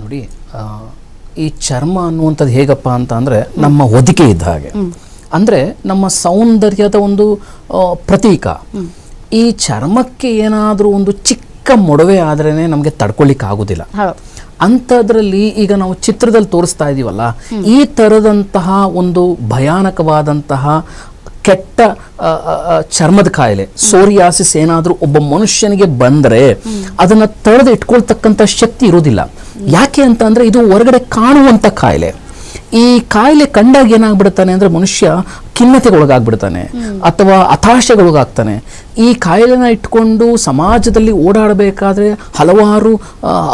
ನೋಡಿ ಈ ಚರ್ಮ ಅನ್ನುವಂಥದ್ದು ಹೇಗಪ್ಪ ಅಂತ ಅಂದರೆ ನಮ್ಮ ಹೊದಿಕೆ ಇದ್ದ ಹಾಗೆ. ಅಂದರೆ ನಮ್ಮ ಸೌಂದರ್ಯದ ಒಂದು ಪ್ರತೀಕ. ಈ ಚರ್ಮಕ್ಕೆ ಏನಾದರೂ ಒಂದು ಚಿಕ್ಕ ಮೊಡವೆ ಆದ್ರೇ ನಮಗೆ ತಡ್ಕೊಳ್ಳಿಕ್ಕೆ ಆಗೋದಿಲ್ಲ ಅಂಥದ್ರಲ್ಲಿ ಈಗ ನಾವು ಚಿತ್ರದಲ್ಲಿ ತೋರಿಸ್ತಾ ಇದೀವಲ್ಲ ಈ ಥರದಂತಹ ಒಂದು ಭಯಾನಕವಾದಂತಹ ಕೆಟ್ಟ ಚರ್ಮದ ಕಾಯಿಲೆ. ಸೋರಿಯಾಸಿಸ್ ಏನಾದರೂ ಒಬ್ಬ ಮನುಷ್ಯನಿಗೆ ಬಂದರೆ ಅದನ್ನ ತಡೆದು ಇಟ್ಕೊಳ್ತಕ್ಕಂಥ ಶಕ್ತಿ ಇರೋದಿಲ್ಲ. ಯಾಕೆ ಅಂತ ಇದು ಹೊರಗಡೆ ಕಾಣುವಂಥ ಕಾಯಿಲೆ. ಈ ಕಾಯಿಲೆ ಕಂಡಾಗ ಏನಾಗ್ಬಿಡುತ್ತಾನೆ ಅಂದರೆ ಮನುಷ್ಯ ಖಿನ್ನತೆಗೊಳಗಾಗ್ಬಿಡ್ತಾನೆ ಅಥವಾ ಹತಾಶೆಗೊಳಗಾಗ್ತಾನೆ. ಈ ಕಾಯಿಲೆನ ಇಟ್ಕೊಂಡು ಸಮಾಜದಲ್ಲಿ ಓಡಾಡಬೇಕಾದ್ರೆ ಹಲವಾರು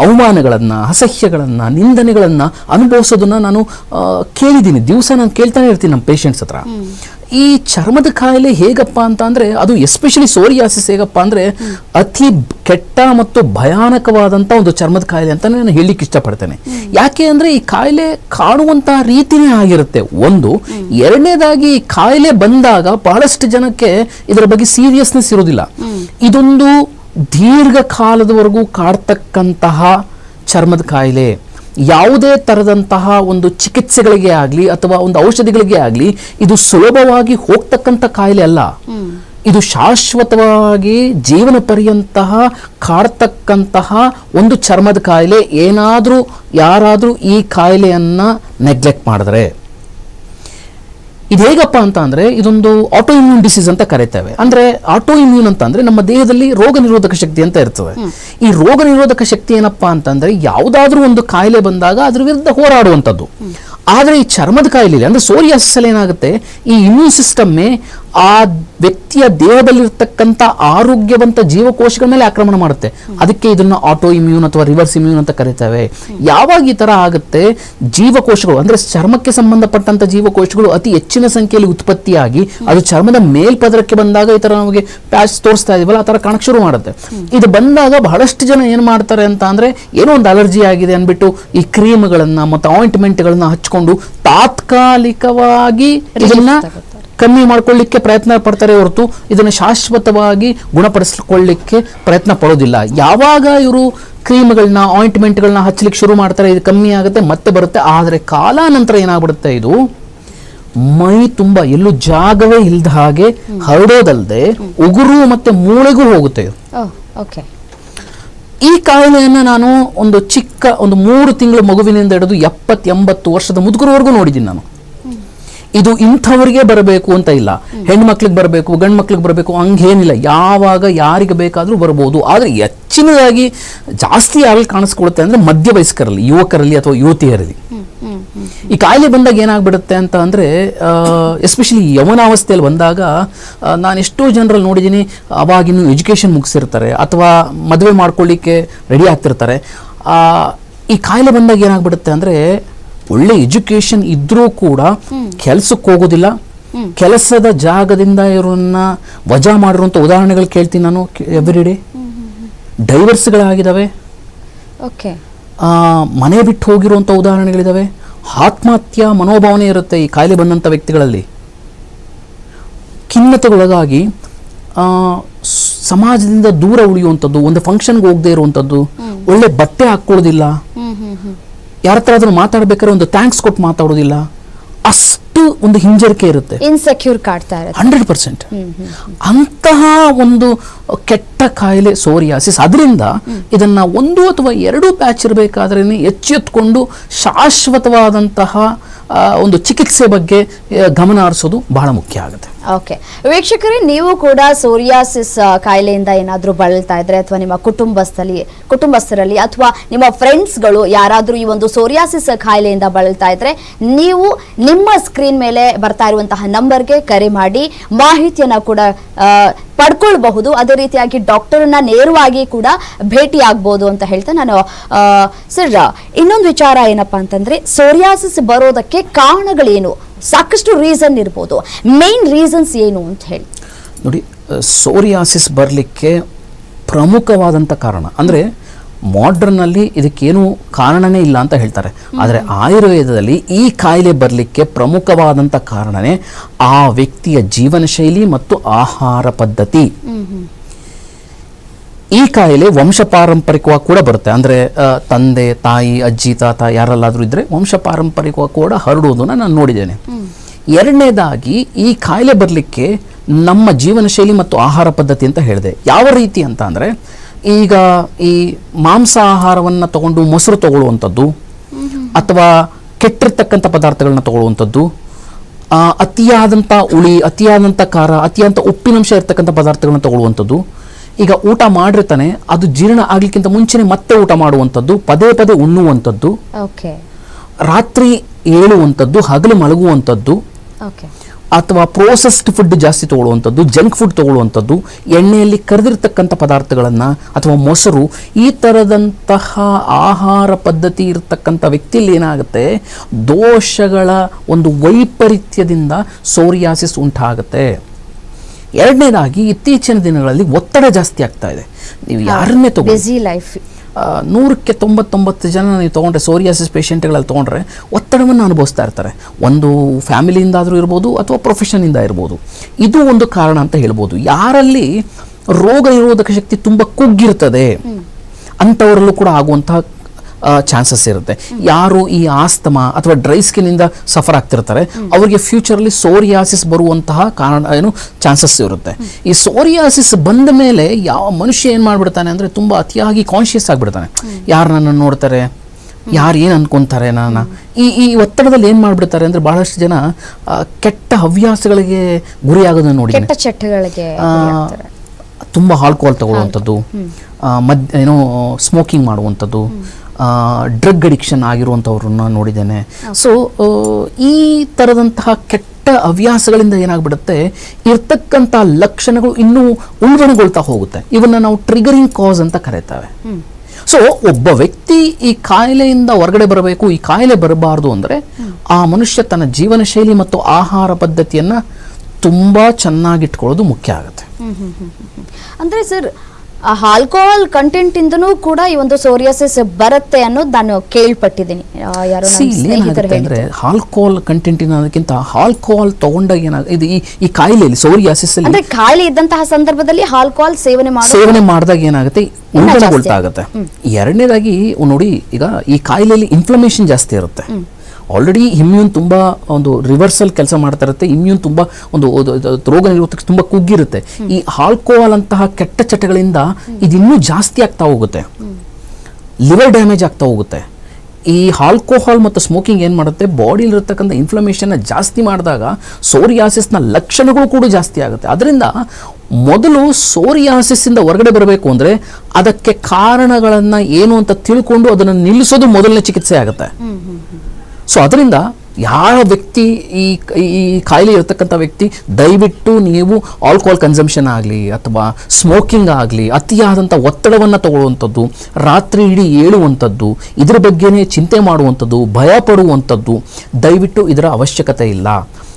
ಅವಮಾನಗಳನ್ನು, ಅಸಹ್ಯಗಳನ್ನು, ನಿಂದನೆಗಳನ್ನು ಅನುಭವಿಸೋದನ್ನು ನಾನು ಕೇಳಿದ್ದೀನಿ. ದಿವಸ ನಾನು ಕೇಳ್ತಾನೆ ಇರ್ತೀನಿ ನಮ್ಮ ಪೇಷಂಟ್ಸ್ ಹತ್ರ. ಈ ಚರ್ಮದ ಕಾಯಿಲೆ ಹೇಗಪ್ಪ ಅಂತ ಅಂದರೆ, ಅದು ಎಸ್ಪೆಷಲಿ ಸೋರಿಯಾಸಿಸ್ ಹೇಗಪ್ಪ ಅಂದರೆ, ಅತಿ ಕೆಟ್ಟ ಮತ್ತು ಭಯಾನಕವಾದಂಥ ಒಂದು ಚರ್ಮದ ಕಾಯಿಲೆ ಅಂತ ನಾನು ಹೇಳಲಿಕ್ಕೆ ಇಷ್ಟಪಡ್ತೇನೆ. ಯಾಕೆ ಅಂದರೆ ಈ ಕಾಯಿಲೆ ಕಾಣುವಂಥ ರೀತಿನೇ ಆಗಿರುತ್ತೆ. ಒಂದು, ಎರಡನೇದಾಗಿ ಕಾಯಿಲೆ ಬಂದಾಗ ಬಹಳಷ್ಟು ಜನಕ್ಕೆ ಇದರ ಬಗ್ಗೆ ಸೀರಿಯಸ್ನೆಸ್ ಇರೋದಿಲ್ಲ ಇದೊಂದು ದೀರ್ಘಕಾಲದವರೆಗೂ ಕಾಡ್ತಕ್ಕಂತಹ ಚರ್ಮದ ಕಾಯಿಲೆ. ಯಾವುದೇ ಥರದಂತಹ ಒಂದು ಚಿಕಿತ್ಸೆಗಳಿಗೆ ಆಗಲಿ ಅಥವಾ ಒಂದು ಔಷಧಿಗಳಿಗೆ ಆಗಲಿ ಇದು ಸುಲಭವಾಗಿ ಹೋಗ್ತಕ್ಕಂಥ ಕಾಯಿಲೆ ಅಲ್ಲ. ಇದು ಶಾಶ್ವತವಾಗಿ ಜೀವನ ಪರ್ಯಂತಹ ಕಾಡ್ತಕ್ಕಂತಹ ಒಂದು ಚರ್ಮದ ಕಾಯಿಲೆ. ಏನಾದರೂ, ಯಾರಾದರೂ ಈ ಕಾಯಿಲೆಯನ್ನ ನೆಗ್ಲೆಕ್ಟ್ ಮಾಡಿದ್ರೆ. ಇದು ಹೇಗಪ್ಪ ಅಂತ ಅಂದ್ರೆ ಇದೊಂದು ಆಟೋ ಇಮ್ಯೂನ್ ಡಿಸೀಸ್ ಅಂತ ಕರೀತೇವೆ. ಅಂದ್ರೆ ಆಟೋ ಇಮ್ಯೂನ್ ಅಂತ ಅಂದ್ರೆ ನಮ್ಮ ದೇಹದಲ್ಲಿ ರೋಗ ನಿರೋಧಕ ಶಕ್ತಿ ಅಂತ ಇರ್ತದೆ. ಈ ರೋಗ ನಿರೋಧಕ ಶಕ್ತಿ ಏನಪ್ಪ ಅಂತಂದರೆ ಯಾವುದಾದ್ರೂ ಒಂದು ಕಾಯಿಲೆ ಬಂದಾಗ ಅದ್ರ ವಿರುದ್ಧ ಹೋರಾಡುವಂಥದ್ದು. ಆದರೆ ಈ ಚರ್ಮದ ಕಾಯಿಲೆ ಅಂದ್ರೆ ಸೋರಿಯಾಸಿಸ್ ಅಲ್ಲಿ ಏನಾಗುತ್ತೆ ಈ ಇಮ್ಯೂನ್ ಸಿಸ್ಟಮ್ಮೇ ಆ ವ್ಯಕ್ತಿಯ ದೇಹದಲ್ಲಿರ್ತಕ್ಕಂಥ ಆರೋಗ್ಯವಂತ ಜೀವಕೋಶಗಳ ಮೇಲೆ ಆಕ್ರಮಣ ಮಾಡುತ್ತೆ. ಅದಕ್ಕೆ ಇದನ್ನ ಆಟೋ ಇಮ್ಯೂನ್ ಅಥವಾ ರಿವರ್ಸ್ ಇಮ್ಯೂನ್ ಅಂತ ಕರೀತೇವೆ. ಯಾವಾಗ ಈ ತರ ಆಗುತ್ತೆ? ಜೀವಕೋಶಗಳು, ಅಂದ್ರೆ ಚರ್ಮಕ್ಕೆ ಸಂಬಂಧಪಟ್ಟಂತ ಜೀವಕೋಶಗಳು ಅತಿ ಹೆಚ್ಚಿನ ಸಂಖ್ಯೆಯಲ್ಲಿ ಉತ್ಪತ್ತಿಯಾಗಿ ಅದು ಚರ್ಮದ ಮೇಲ್ಪದರಕ್ಕೆ ಬಂದಾಗ ಈ ತರ ನಮಗೆ ಪ್ಯಾಚ್ ತೋರಿಸ್ತಾ ಇದೀವಲ್ಲ, ಆ ತರ ಕಾಣಕ್ಕೆ ಶುರು ಮಾಡುತ್ತೆ. ಇದು ಬಂದಾಗ ಬಹಳಷ್ಟು ಜನ ಏನ್ ಮಾಡ್ತಾರೆ ಅಂತ ಅಂದ್ರೆ ಏನೋ ಒಂದು ಅಲರ್ಜಿ ಆಗಿದೆ ಅನ್ಬಿಟ್ಟು ಈ ಕ್ರೀಮ್ಗಳನ್ನ ಮತ್ತು ಆಯಿಂಟ್ಮೆಂಟ್ಗಳನ್ನ ಹಚ್ಕೊಂಡು ತಾತ್ಕಾಲಿಕವಾಗಿ ಇದನ್ನ ಕಮ್ಮಿ ಮಾಡ್ಕೊಳ್ಳಿಕ್ಕೆ ಪ್ರಯತ್ನ ಪಡ್ತಾರೆ ಹೊರತು ಇದನ್ನು ಶಾಶ್ವತವಾಗಿ ಗುಣಪಡಿಸ್ಕೊಳ್ಳಿಕ್ಕೆ ಪ್ರಯತ್ನ ಪಡೋದಿಲ್ಲ. ಯಾವಾಗ ಇವರು ಕ್ರೀಮ್ಗಳನ್ನ ಆಯಿಂಟ್ಮೆಂಟ್ಗಳನ್ನ ಹಚ್ಚಲಿಕ್ಕೆ ಶುರು ಮಾಡ್ತಾರೆ ಇದು ಕಮ್ಮಿ ಆಗುತ್ತೆ ಮತ್ತೆ ಬರುತ್ತೆ. ಆದರೆ ಕಾಲಾನಂತರ ಏನಾಗ್ಬಿಡುತ್ತೆ ಇದು? ಮೈ ತುಂಬ ಎಲ್ಲೂ ಜಾಗವೇ ಇಲ್ಲದ ಹಾಗೆ ಹರಡೋದಲ್ಲದೆ ಉಗುರು ಮತ್ತೆ ಮೂಳೆಗೂ ಹೋಗುತ್ತೆ ಇದು. ಓಕೆ. ಈ ಕಾಯಿಲೆಯನ್ನು ನಾನು ಒಂದು ಚಿಕ್ಕ ಒಂದು ಮೂರು ತಿಂಗಳು ಮಗುವಿನಿಂದ ಹಿಡಿದು ಎಪ್ಪತ್ತು ಎಂಬತ್ತು ವರ್ಷದ ಮುದುಕರವರೆಗೂ ನೋಡಿದ್ದೀನಿ ನಾನು. ಇದು ಇಂಥವ್ರಿಗೆ ಬರಬೇಕು ಅಂತ ಇಲ್ಲ. ಹೆಣ್ಮಕ್ಳಿಗೆ ಬರಬೇಕು ಗಂಡು ಮಕ್ಳಿಗೆ ಬರಬೇಕು, ಹಂಗೇನಿಲ್ಲ. ಯಾವಾಗ ಯಾರಿಗೆ ಬೇಕಾದರೂ ಬರ್ಬೋದು. ಆದರೆ ಹೆಚ್ಚಿನದಾಗಿ ಜಾಸ್ತಿ ಯಾರಲ್ಲಿ ಕಾಣಿಸ್ಕೊಳುತ್ತೆ ಅಂದರೆ ಮಧ್ಯವಯಸ್ಕರಲ್ಲಿ ಯುವಕರಲ್ಲಿ ಅಥವಾ ಯುವತಿಯರಲ್ಲಿ. ಈ ಕಾಯಿಲೆ ಬಂದಾಗ ಏನಾಗ್ಬಿಡುತ್ತೆ ಅಂತ ಅಂದರೆ ಎಸ್ಪೆಷಲಿ ಯವನಾವಸ್ಥೆಯಲ್ಲಿ ಬಂದಾಗ ನಾನು ಎಷ್ಟೋ ಜನರಲ್ಲಿ ನೋಡಿದ್ದೀನಿ ಅವಾಗಿನ್ನೂ ಎಜುಕೇಷನ್ ಮುಗಿಸಿರ್ತಾರೆ ಅಥವಾ ಮದುವೆ ಮಾಡ್ಕೊಳ್ಳಿಕ್ಕೆ ರೆಡಿ ಆಗ್ತಿರ್ತಾರೆ. ಈ ಕಾಯಿಲೆ ಬಂದಾಗ ಏನಾಗ್ಬಿಡುತ್ತೆ ಅಂದರೆ ಒಳ್ಳೆ ಎಜುಕೇಶನ್ ಇದ್ರೂ ಕೂಡ ಕೆಲಸಕ್ಕೆ ಹೋಗೋದಿಲ್ಲ. ಕೆಲಸದ ಜಾಗದಿಂದ ಇವರನ್ನ ವಜಾ ಮಾಡಿರುವಂಥ ಉದಾಹರಣೆಗಳು ಕೇಳ್ತೀನಿ ನಾನು ಎವ್ರಿ ಡೇ ಡೈವರ್ಸ್ಗಳಾಗಿದ್ದಾವೆ ಮನೆ ಬಿಟ್ಟು ಹೋಗಿರುವಂಥ ಉದಾಹರಣೆಗಳಿದ್ದಾವೆ ಆತ್ಮಹತ್ಯಾ ಮನೋಭಾವನೆ ಇರುತ್ತೆ ಈ ಕಾಯಿಲೆ ಬಂದಂಥ ವ್ಯಕ್ತಿಗಳಲ್ಲಿ. ಖಿನ್ನತೆಗೊಳಗಾಗಿ ಆ, ಸಮಾಜದಿಂದ ದೂರ ಉಳಿಯುವಂಥದ್ದು ಒಂದು ಫಂಕ್ಷನ್ಗೆ ಹೋಗದೆ ಇರುವಂಥದ್ದು ಒಳ್ಳೆ ಬಟ್ಟೆ ಹಾಕ್ಕೊಳ್ಳೋದಿಲ್ಲ. ಯಾರ ಹತ್ರ ಅದನ್ನು ಮಾತಾಡ್ಬೇಕಾದ್ರೆ ಒಂದು ಥ್ಯಾಂಕ್ಸ್ ಕೊಟ್ಟು ಮಾತಾಡೋದಿಲ್ಲ. ಅಷ್ಟು ಒಂದು ಹಿಂಜರಿಕೆ ಇರುತ್ತೆ. ಇನ್ಸೆಕ್ಯೂರ್ ಕಾಡ್ತಾ ಇರುತ್ತೆ. Hundred percent. ಅಂತಹ ಒಂದು ಕೆಟ್ಟ ಕಾಯಿಲೆ ಸೋರಿಯಾಸಿಸ್ ಅದರಿಂದ ಇದನ್ನ ಒಂದು ಅಥವಾ ಎರಡು ಪ್ಯಾಚ್ ಇರಬೇಕಾದ್ರೆ ಎಚ್ಚೆತ್ಕೊಂಡು ಶಾಶ್ವತವಾದಂತಹ ಒಂದು ಚಿಕಿತ್ಸೆ ಬಗ್ಗೆ ಗಮನ ಹರಿಸೋದು ಬಹಳ ಮುಖ್ಯ ಆಗುತ್ತೆ. ಓಕೆ ವೀಕ್ಷಕರೇ, ನೀವು ಕೂಡ ಸೋರಿಯಾಸಿಸ್ ಕಾಯಿಲೆಯಿಂದ ಏನಾದರೂ ಬಳಲ್ತಾ ಇದ್ರೆ ಅಥವಾ ನಿಮ್ಮ ಕುಟುಂಬಸ್ಥಲಿ, ಕುಟುಂಬಸ್ಥರಲ್ಲಿ ಅಥವಾ ನಿಮ್ಮ ಫ್ರೆಂಡ್ಸ್ಗಳು ಯಾರಾದರೂ ಈ ಒಂದು ಸೋರಿಯಾಸಿಸ್ ಕಾಯಿಲೆಯಿಂದ ಬಳಲ್ತಾ ಇದ್ರೆ ನೀವು ನಿಮ್ಮ ಸ್ಕ್ರೀನ್ ಮೇಲೆ ಬರ್ತಾ ಇರುವಂತಹ ನಂಬರ್ಗೆ ಕರೆ ಮಾಡಿ, ಮಾಹಿತಿಯನ್ನು ಕೂಡ ಪಡ್ಕೊಳ್ಬಹುದು. ಅದೇ ರೀತಿಯಾಗಿ ಡಾಕ್ಟರ್ನ ನೇರವಾಗಿ ಕೂಡ ಭೇಟಿ ಆಗ್ಬೋದು ಅಂತ ಹೇಳ್ತಾ ನಾನು ಸರ್, ಇನ್ನೊಂದು ವಿಚಾರ ಏನಪ್ಪಾ ಅಂತಂದ್ರೆ ಸೋರಿಯಾಸಿಸ್ ಬರೋದಕ್ಕೆ ಕಾರಣಗಳೇನು? ಸಾಕಷ್ಟು ರೀಸನ್ ಇರ್ಬೋದು. ಮೇನ್ ರೀಸನ್ಸ್ ಏನು ಅಂತ ಹೇಳಿ. ನೋಡಿ ಸೋರಿಯಾಸಿಸ್ ಬರಲಿಕ್ಕೆ ಪ್ರಮುಖವಾದಂಥ ಕಾರಣ. ಅಂದರೆ ಮಾಡ್ರನ್ನಲ್ಲಿ ಇದಕ್ಕೇನು ಕಾರಣನೇ ಇಲ್ಲ ಅಂತ ಹೇಳ್ತಾರೆ. ಆದರೆ ಆಯುರ್ವೇದದಲ್ಲಿ ಈ ಕಾಯಿಲೆ ಬರಲಿಕ್ಕೆ ಪ್ರಮುಖವಾದಂಥ ಕಾರಣನೇ ಆ ವ್ಯಕ್ತಿಯ ಜೀವನ ಶೈಲಿ ಮತ್ತು ಆಹಾರ ಪದ್ಧತಿ. ಈ ಕಾಯಿಲೆ ವಂಶ ಪಾರಂಪರಿಕವಾಗಿ ಕೂಡ ಬರುತ್ತೆ. ಅಂದರೆ ತಂದೆ, ತಾಯಿ, ಅಜ್ಜಿ, ತಾತ ಯಾರಲ್ಲಾದರೂ ಇದ್ದರೆ ವಂಶ ಪಾರಂಪರಿಕವಾಗಿ ಕೂಡ ಹರಡುವುದನ್ನು ನಾನು ನೋಡಿದ್ದೇನೆ. ಎರಡನೇದಾಗಿ, ಈ ಕಾಯಿಲೆ ಬರಲಿಕ್ಕೆ ನಮ್ಮ ಜೀವನ ಶೈಲಿ ಮತ್ತು ಆಹಾರ ಪದ್ಧತಿ ಅಂತ ಹೇಳಿದೆ. ಯಾವ ರೀತಿ ಅಂತ ಅಂದರೆ, ಈಗ ಈ ಮಾಂಸ ಆಹಾರವನ್ನು ತಗೊಂಡು ಮೊಸರು ತಗೊಳ್ಳುವಂಥದ್ದು, ಅಥವಾ ಕೆಟ್ಟಿರ್ತಕ್ಕಂಥ ಪದಾರ್ಥಗಳನ್ನ ತಗೊಳ್ಳುವಂಥದ್ದು ಅತಿಯಾದಂಥ ಹುಳಿ, ಅತಿಯಾದಂಥ ಖಾರ, ಅತಿಯಾದಂಥ ಉಪ್ಪಿನಂಶ ಇರ್ತಕ್ಕಂಥ ಪದಾರ್ಥಗಳನ್ನ ತಗೊಳ್ಳುವಂಥದ್ದು ಈಗ ಊಟ ಮಾಡಿರ್ತಾನೆ ಅದು ಜೀರ್ಣ ಆಗ್ಲಿಕ್ಕಿಂತ ಮುಂಚೆನೆ ಮತ್ತೆ ಊಟ ಮಾಡುವಂಥದ್ದು ಪದೇ ಪದೇ ಉಣ್ಣುವಂಥದ್ದು ಓಕೆ ರಾತ್ರಿ ಏಳುವಂಥದ್ದು ಹಗಲು ಮಲಗುವಂಥದ್ದು ಅಥವಾ ಪ್ರೋಸೆಸ್ಡ್ ಫುಡ್ ಜಾಸ್ತಿ ತಗೊಳ್ಳುವಂಥದ್ದು ಜಂಕ್ ಫುಡ್ ತಗೊಳ್ಳುವಂಥದ್ದು ಎಣ್ಣೆಯಲ್ಲಿ ಕರೆದಿರ್ತಕ್ಕಂಥ ಪದಾರ್ಥಗಳನ್ನು ಅಥವಾ ಮೊಸರು ಈ ಥರದಂತಹ ಆಹಾರ ಪದ್ಧತಿ ಇರತಕ್ಕಂಥ ವ್ಯಕ್ತಿಯಲ್ಲಿ ಏನಾಗುತ್ತೆ? ದೋಷಗಳ ಒಂದು ವೈಪರೀತ್ಯದಿಂದ ಸೋರಿಯಾಸಿಸ್ ಉಂಟಾಗುತ್ತೆ. ಎರಡನೇದಾಗಿ ಇತ್ತೀಚಿನ ದಿನಗಳಲ್ಲಿ ಒತ್ತಡ ಜಾಸ್ತಿ ಆಗ್ತಾ ಇದೆ. ನೀವು ಯಾರನ್ನೇ ತಗೋ ಬಿಸಿ ಲೈಫ್ ನೂರಕ್ಕೆ ತೊಂಬತ್ತೊಂಬತ್ತು ಜನ ನೀವು ತೊಗೊಂಡ್ರೆ ಸೋರಿಯಾಸಿಸ್ ಪೇಷೆಂಟ್ಗಳಲ್ಲಿ ತೊಗೊಂಡ್ರೆ ಒತ್ತಡವನ್ನು ಅನುಭವಿಸ್ತಾ ಇರ್ತಾರೆ. ಒಂದು ಫ್ಯಾಮಿಲಿಯಿಂದಾದರೂ ಇರ್ಬೋದು ಅಥವಾ ಪ್ರೊಫೆಷನಿಂದ ಇರ್ಬೋದು. ಇದು ಒಂದು ಕಾರಣ ಅಂತ ಹೇಳ್ಬೋದು. ಯಾರಲ್ಲಿ ರೋಗ ನಿರೋಧಕ ಶಕ್ತಿ ತುಂಬ ಕುಗ್ಗಿರ್ತದೆ ಅಂಥವರಲ್ಲೂ ಕೂಡ ಆಗುವಂತಹ ಚಾನ್ಸಸ್ ಇರುತ್ತೆ. ಯಾರು ಈ ಆಸ್ತಮಾ ಅಥವಾ ಡ್ರೈ ಸ್ಕಿನ್ನಿಂದ ಸಫರ್ ಆಗ್ತಿರ್ತಾರೆ ಅವರಿಗೆ ಫ್ಯೂಚರಲ್ಲಿ ಸೋರಿಯಾಸಿಸ್ ಬರುವಂತಹ ಕಾರಣ ಏನು ಚಾನ್ಸಸ್ ಇರುತ್ತೆ. ಈ ಸೋರಿಯಾಸಿಸ್ ಬಂದ ಮೇಲೆ ಯಾವ ಮನುಷ್ಯ ಏನು ಮಾಡಿಬಿಡ್ತಾನೆ ಅಂದರೆ ತುಂಬ ಅತಿಯಾಗಿ ಕಾನ್ಷಿಯಸ್ ಆಗಿಬಿಡ್ತಾನೆ. ಯಾರು ನನ್ನನ್ನು ನೋಡ್ತಾರೆ? ಯಾರು ಏನು ಅನ್ಕೊಂತಾರೆ ನನ್ನ? ಈ ಈ ಒತ್ತಡದಲ್ಲಿ ಏನು ಮಾಡಿಬಿಡ್ತಾರೆ ಅಂದರೆ ಬಹಳಷ್ಟು ಜನ ಕೆಟ್ಟ ಹವ್ಯಾಸಗಳಿಗೆ ಗುರಿಯಾಗೋದನ್ನು ನೋಡಿ ಕೆಟ್ಟ ಚಟಗಳಿಗೆ ಆ, ಗುರಿಯಾಗ್ತಾರೆ. ತುಂಬ ಆಲ್ಕೋಹಾಲ್ ತಗೊಳ್ಳುವಂಥದ್ದು ಮದ್ ಏನೋ ಸ್ಮೋಕಿಂಗ್ ಮಾಡುವಂಥದ್ದು ಡ್ರಗ್ ಅಡಿಕ್ಷನ್ ಆಗಿರುವಂಥವ್ರನ್ನ ನೋಡಿದ್ದೇನೆ. ಸೊ ಈ ಥರದಂತಹ ಕೆಟ್ಟ ಹವ್ಯಾಸಗಳಿಂದ ಏನಾಗ್ಬಿಡುತ್ತೆ ಇರ್ತಕ್ಕಂಥ ಲಕ್ಷಣಗಳು ಇನ್ನೂ ಉಲ್ಬಣಗೊಳ್ತಾ ಹೋಗುತ್ತೆ. ಇವನ್ನ ನಾವು ಟ್ರಿಗರಿಂಗ್ ಕಾಸ್ ಅಂತ ಕರೀತೇವೆ. ಸೊ ಒಬ್ಬ ವ್ಯಕ್ತಿ ಈ ಕಾಯಿಲೆಯಿಂದ ಹೊರಗಡೆ ಬರಬೇಕು ಈ ಕಾಯಿಲೆ ಬರಬಾರ್ದು ಅಂದರೆ ಆ ಮನುಷ್ಯ ತನ್ನ ಜೀವನ ಶೈಲಿ ಮತ್ತು ಆಹಾರ ಪದ್ಧತಿಯನ್ನು ತುಂಬ ಚೆನ್ನಾಗಿಟ್ಕೊಳ್ಳೋದು ಮುಖ್ಯ ಆಗುತ್ತೆ. ಅಂದ್ರೆ ಸರ್ ಆಲ್ಕೋಹಾಲ್ ಕಂಟೆಂಟ್ ಇಂದನೂ ಕೂಡ ಈ ಒಂದು ಸೋರಿಯಾಸಿಸ್ ಬರುತ್ತೆ ಅನ್ನೋದು ನಾನು ಕೇಳ್ಪಟ್ಟಿದ್ದೀನಿ. ಯಾರೋ ಅಂದ್ರೆ ಆಲ್ಕೋಹಾಲ್ ಕಂಟೆಂಟ್ ಅದಕ್ಕಿಂತ ಆಲ್ಕೋಹಾಲ್ ತಗೊಂಡಾಗ ಏನಾಗುತ್ತೆ ಇದು ಈ ಕಾಯಿಲೆಯಲ್ಲಿ ಸೋರಿಯಾಸಿಸ್ ಅಂದ್ರೆ ಕಾಯಿಲೆ ಇದ್ದಂತಹ ಸಂದರ್ಭದಲ್ಲಿ ಆಲ್ಕೋಹಾಲ್ ಸೇವನೆ ಮಾಡಿ ಸೇವನೆ ಮಾಡಿದಾಗ ಏನಾಗುತ್ತೆ? ಆಗುತ್ತೆ ಎರಡನೇದಾಗಿ ನೋಡಿ ಈಗ ಈ ಕಾಯಿಲೆಯಲ್ಲಿ ಇನ್ಫ್ಲಮೇಷನ್ ಜಾಸ್ತಿ ಇರುತ್ತೆ. ಆಲ್ರೆಡಿ ಇಮ್ಯೂನ್ ತುಂಬ ಒಂದು ರಿವರ್ಸಲ್ ಕೆಲಸ ಮಾಡ್ತಾ ಇರುತ್ತೆ. ಇಮ್ಯೂನ್ ತುಂಬ ಒಂದು ರೋಗ ನಿರೋಧಕ ತುಂಬ ಕುಗ್ಗಿರುತ್ತೆ. ಈ ಆಲ್ಕೋಹಾಲ್ ಅಂತಹ ಕೆಟ್ಟ ಚಟಗಳಿಂದ ಇದಿನ್ನೂ ಜಾಸ್ತಿ ಆಗ್ತಾ ಹೋಗುತ್ತೆ. ಲಿವರ್ ಡ್ಯಾಮೇಜ್ ಆಗ್ತಾ ಹೋಗುತ್ತೆ. ಈ ಆಲ್ಕೋಹಾಲ್ ಮತ್ತು ಸ್ಮೋಕಿಂಗ್ ಏನು ಮಾಡುತ್ತೆ? ಬಾಡಿಲಿರ್ತಕ್ಕಂಥ ಇನ್ಫ್ಲಮೇಷನ್ನ ಜಾಸ್ತಿ ಮಾಡಿದಾಗ ಸೋರಿಯಾಸಿಸ್ನ ಲಕ್ಷಣಗಳು ಕೂಡ ಜಾಸ್ತಿ ಆಗುತ್ತೆ. ಅದರಿಂದ ಮೊದಲು ಸೋರಿಯಾಸಿಸ್ಸಿಂದ ಹೊರಗಡೆ ಬರಬೇಕು ಅಂದರೆ ಅದಕ್ಕೆ ಕಾರಣಗಳನ್ನು ಏನು ಅಂತ ತಿಳ್ಕೊಂಡು ಅದನ್ನು ನಿಲ್ಲಿಸೋದು ಮೊದಲನೇ ಚಿಕಿತ್ಸೆ ಆಗುತ್ತೆ. ಸೊ ಅದರಿಂದ ಯಾವ ವ್ಯಕ್ತಿ ಈ ಈ ಕಾಯಿಲೆ ಇರತಕ್ಕಂಥ ವ್ಯಕ್ತಿ ದಯವಿಟ್ಟು ನೀವು ಆಲ್ಕೋಹಾಲ್ ಕನ್ಸಂಪ್ಷನ್ ಆಗಲಿ ಅಥವಾ ಸ್ಮೋಕಿಂಗ್ ಆಗಲಿ ಅತಿಯಾದಂಥ ಒತ್ತಡವನ್ನು ತಗೊಳ್ಳುವಂಥದ್ದು ರಾತ್ರಿ ಇಡೀ ಏಳುವಂಥದ್ದು ಇದರ ಬಗ್ಗೆನೇ ಚಿಂತೆ ಮಾಡುವಂಥದ್ದು ಭಯ ಪಡುವಂಥದ್ದು ದಯವಿಟ್ಟು ಇದರ ಅವಶ್ಯಕತೆ ಇಲ್ಲ.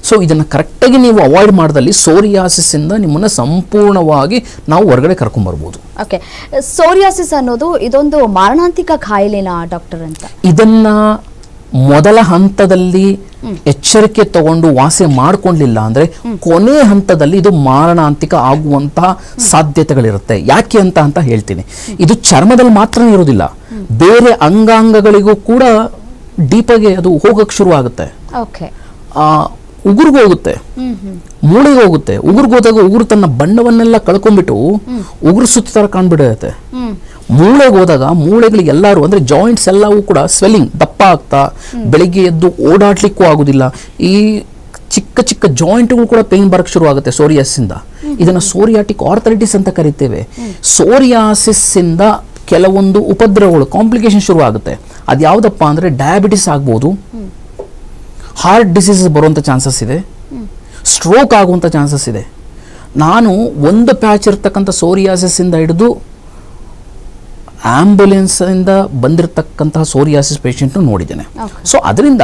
ಸೊ ಇದನ್ನು ಕರೆಕ್ಟಾಗಿ ನೀವು ಅವಾಯ್ಡ್ ಮಾಡಿದಲ್ಲಿ ಸೋರಿಯಾಸಿಸ್ಸಿಂದ ನಿಮ್ಮನ್ನು ಸಂಪೂರ್ಣವಾಗಿ ನಾವು ಹೊರಗಡೆ ಕರ್ಕೊಂಬರ್ಬೋದು ಓಕೆ ಸೋರಿಯಾಸಿಸ್ ಅನ್ನೋದು ಇದೊಂದು ಮಾರಣಾಂತಿಕ ಕಾಯಿಲೆನಾ ಡಾಕ್ಟರ್ ಅಂತ? ಇದನ್ನ ಮೊದಲ ಹಂತದಲ್ಲಿ ಎಚ್ಚರಿಕೆ ತಗೊಂಡು ವಾಸಿ ಮಾಡ್ಕೊಂಡಿಲ್ಲ ಅಂದ್ರೆ ಕೊನೆ ಹಂತದಲ್ಲಿ ಇದು ಮಾರಣಾಂತಿಕ ಆಗುವಂತಹ ಸಾಧ್ಯತೆಗಳಿರುತ್ತೆ. ಯಾಕೆ ಅಂತ ಅಂತ ಹೇಳ್ತೀನಿ. ಇದು ಚರ್ಮದಲ್ಲಿ ಮಾತ್ರ ಇರೋದಿಲ್ಲ ಬೇರೆ ಅಂಗಾಂಗಗಳಿಗೂ ಕೂಡ ಡೀಪಾಗಿ ಅದು ಹೋಗಕ್ಕೆ ಶುರು ಆಗುತ್ತೆ. ಉಗುರ್ಗೆ ಹೋಗುತ್ತೆ. ಮೂಳೆಗೆ ಹೋಗುತ್ತೆ. ಉಗುರ್ಗೋದಾಗ ಉಗುರು ತನ್ನ ಬಣ್ಣವನ್ನೆಲ್ಲ ಕಳ್ಕೊಂಡ್ಬಿಟ್ಟು ಉಗುರು ಸುತ್ತ ಕಾಣ್ಬಿಡುತ್ತೆ. ಮೂಳೆಗೆ ಹೋದಾಗ ಮೂಳೆಗಳು ಎಲ್ಲರೂ ಅಂದ್ರೆ ಜಾಯಿಂಟ್ಸ್ ಎಲ್ಲವೂ ಕೂಡ ಸ್ವೆಲ್ಲಿಂಗ್ ದಪ್ಪ ಆಗ್ತಾ, ಬೆಳಿಗ್ಗೆ ಎದ್ದು ಓಡಾಡ್ಲಿಕ್ಕೂ ಆಗುದಿಲ್ಲ. ಈ ಚಿಕ್ಕ ಚಿಕ್ಕ ಜಾಯಿಂಟ್ಗಳು ಕೂಡ ಪೇನ್ ಬರಕ್ ಶುರು ಆಗುತ್ತೆ ಸೋರಿಯಾಸಿಂದ ಇಂದ. ಇದನ್ನ ಸೋರಿಯಾಟಿಕ್ ಆರ್ಥರೈಟಿಸ್ ಅಂತ ಕರಿತೇವೆ. ಸೋರಿಯಾಸಿಸ್ಸಿಂದ ಕೆಲವೊಂದು ಉಪದ್ರವಗಳು ಕಾಂಪ್ಲಿಕೇಶನ್ ಶುರು ಆಗುತ್ತೆ. ಅದ್ಯಾವುದಪ್ಪ ಅಂದ್ರೆ ಡಯಾಬಿಟಿಸ್ ಆಗ್ಬೋದು. ಹಾರ್ಟ್ ಡಿಸೀಸ್ ಬರುವಂಥ ಚಾನ್ಸಸ್ ಇದೆ. ಸ್ಟ್ರೋಕ್ ಆಗುವಂಥ ಚಾನ್ಸಸ್ ಇದೆ. ನಾನು ಒಂದು ಪ್ಯಾಚ್ ಇರ್ತಕ್ಕಂಥ ಸೋರಿಯಾಸಿಸ್ಸಿಂದ ಹಿಡಿದು ಆಂಬ್ಯುಲೆನ್ಸಿಂದ ಬಂದಿರತಕ್ಕಂತಹ ಸೋರಿಯಾಸಿಸ್ ಪೇಷಂಟ್ ನೋಡಿದ್ದೇನೆ. ಸೊ ಅದರಿಂದ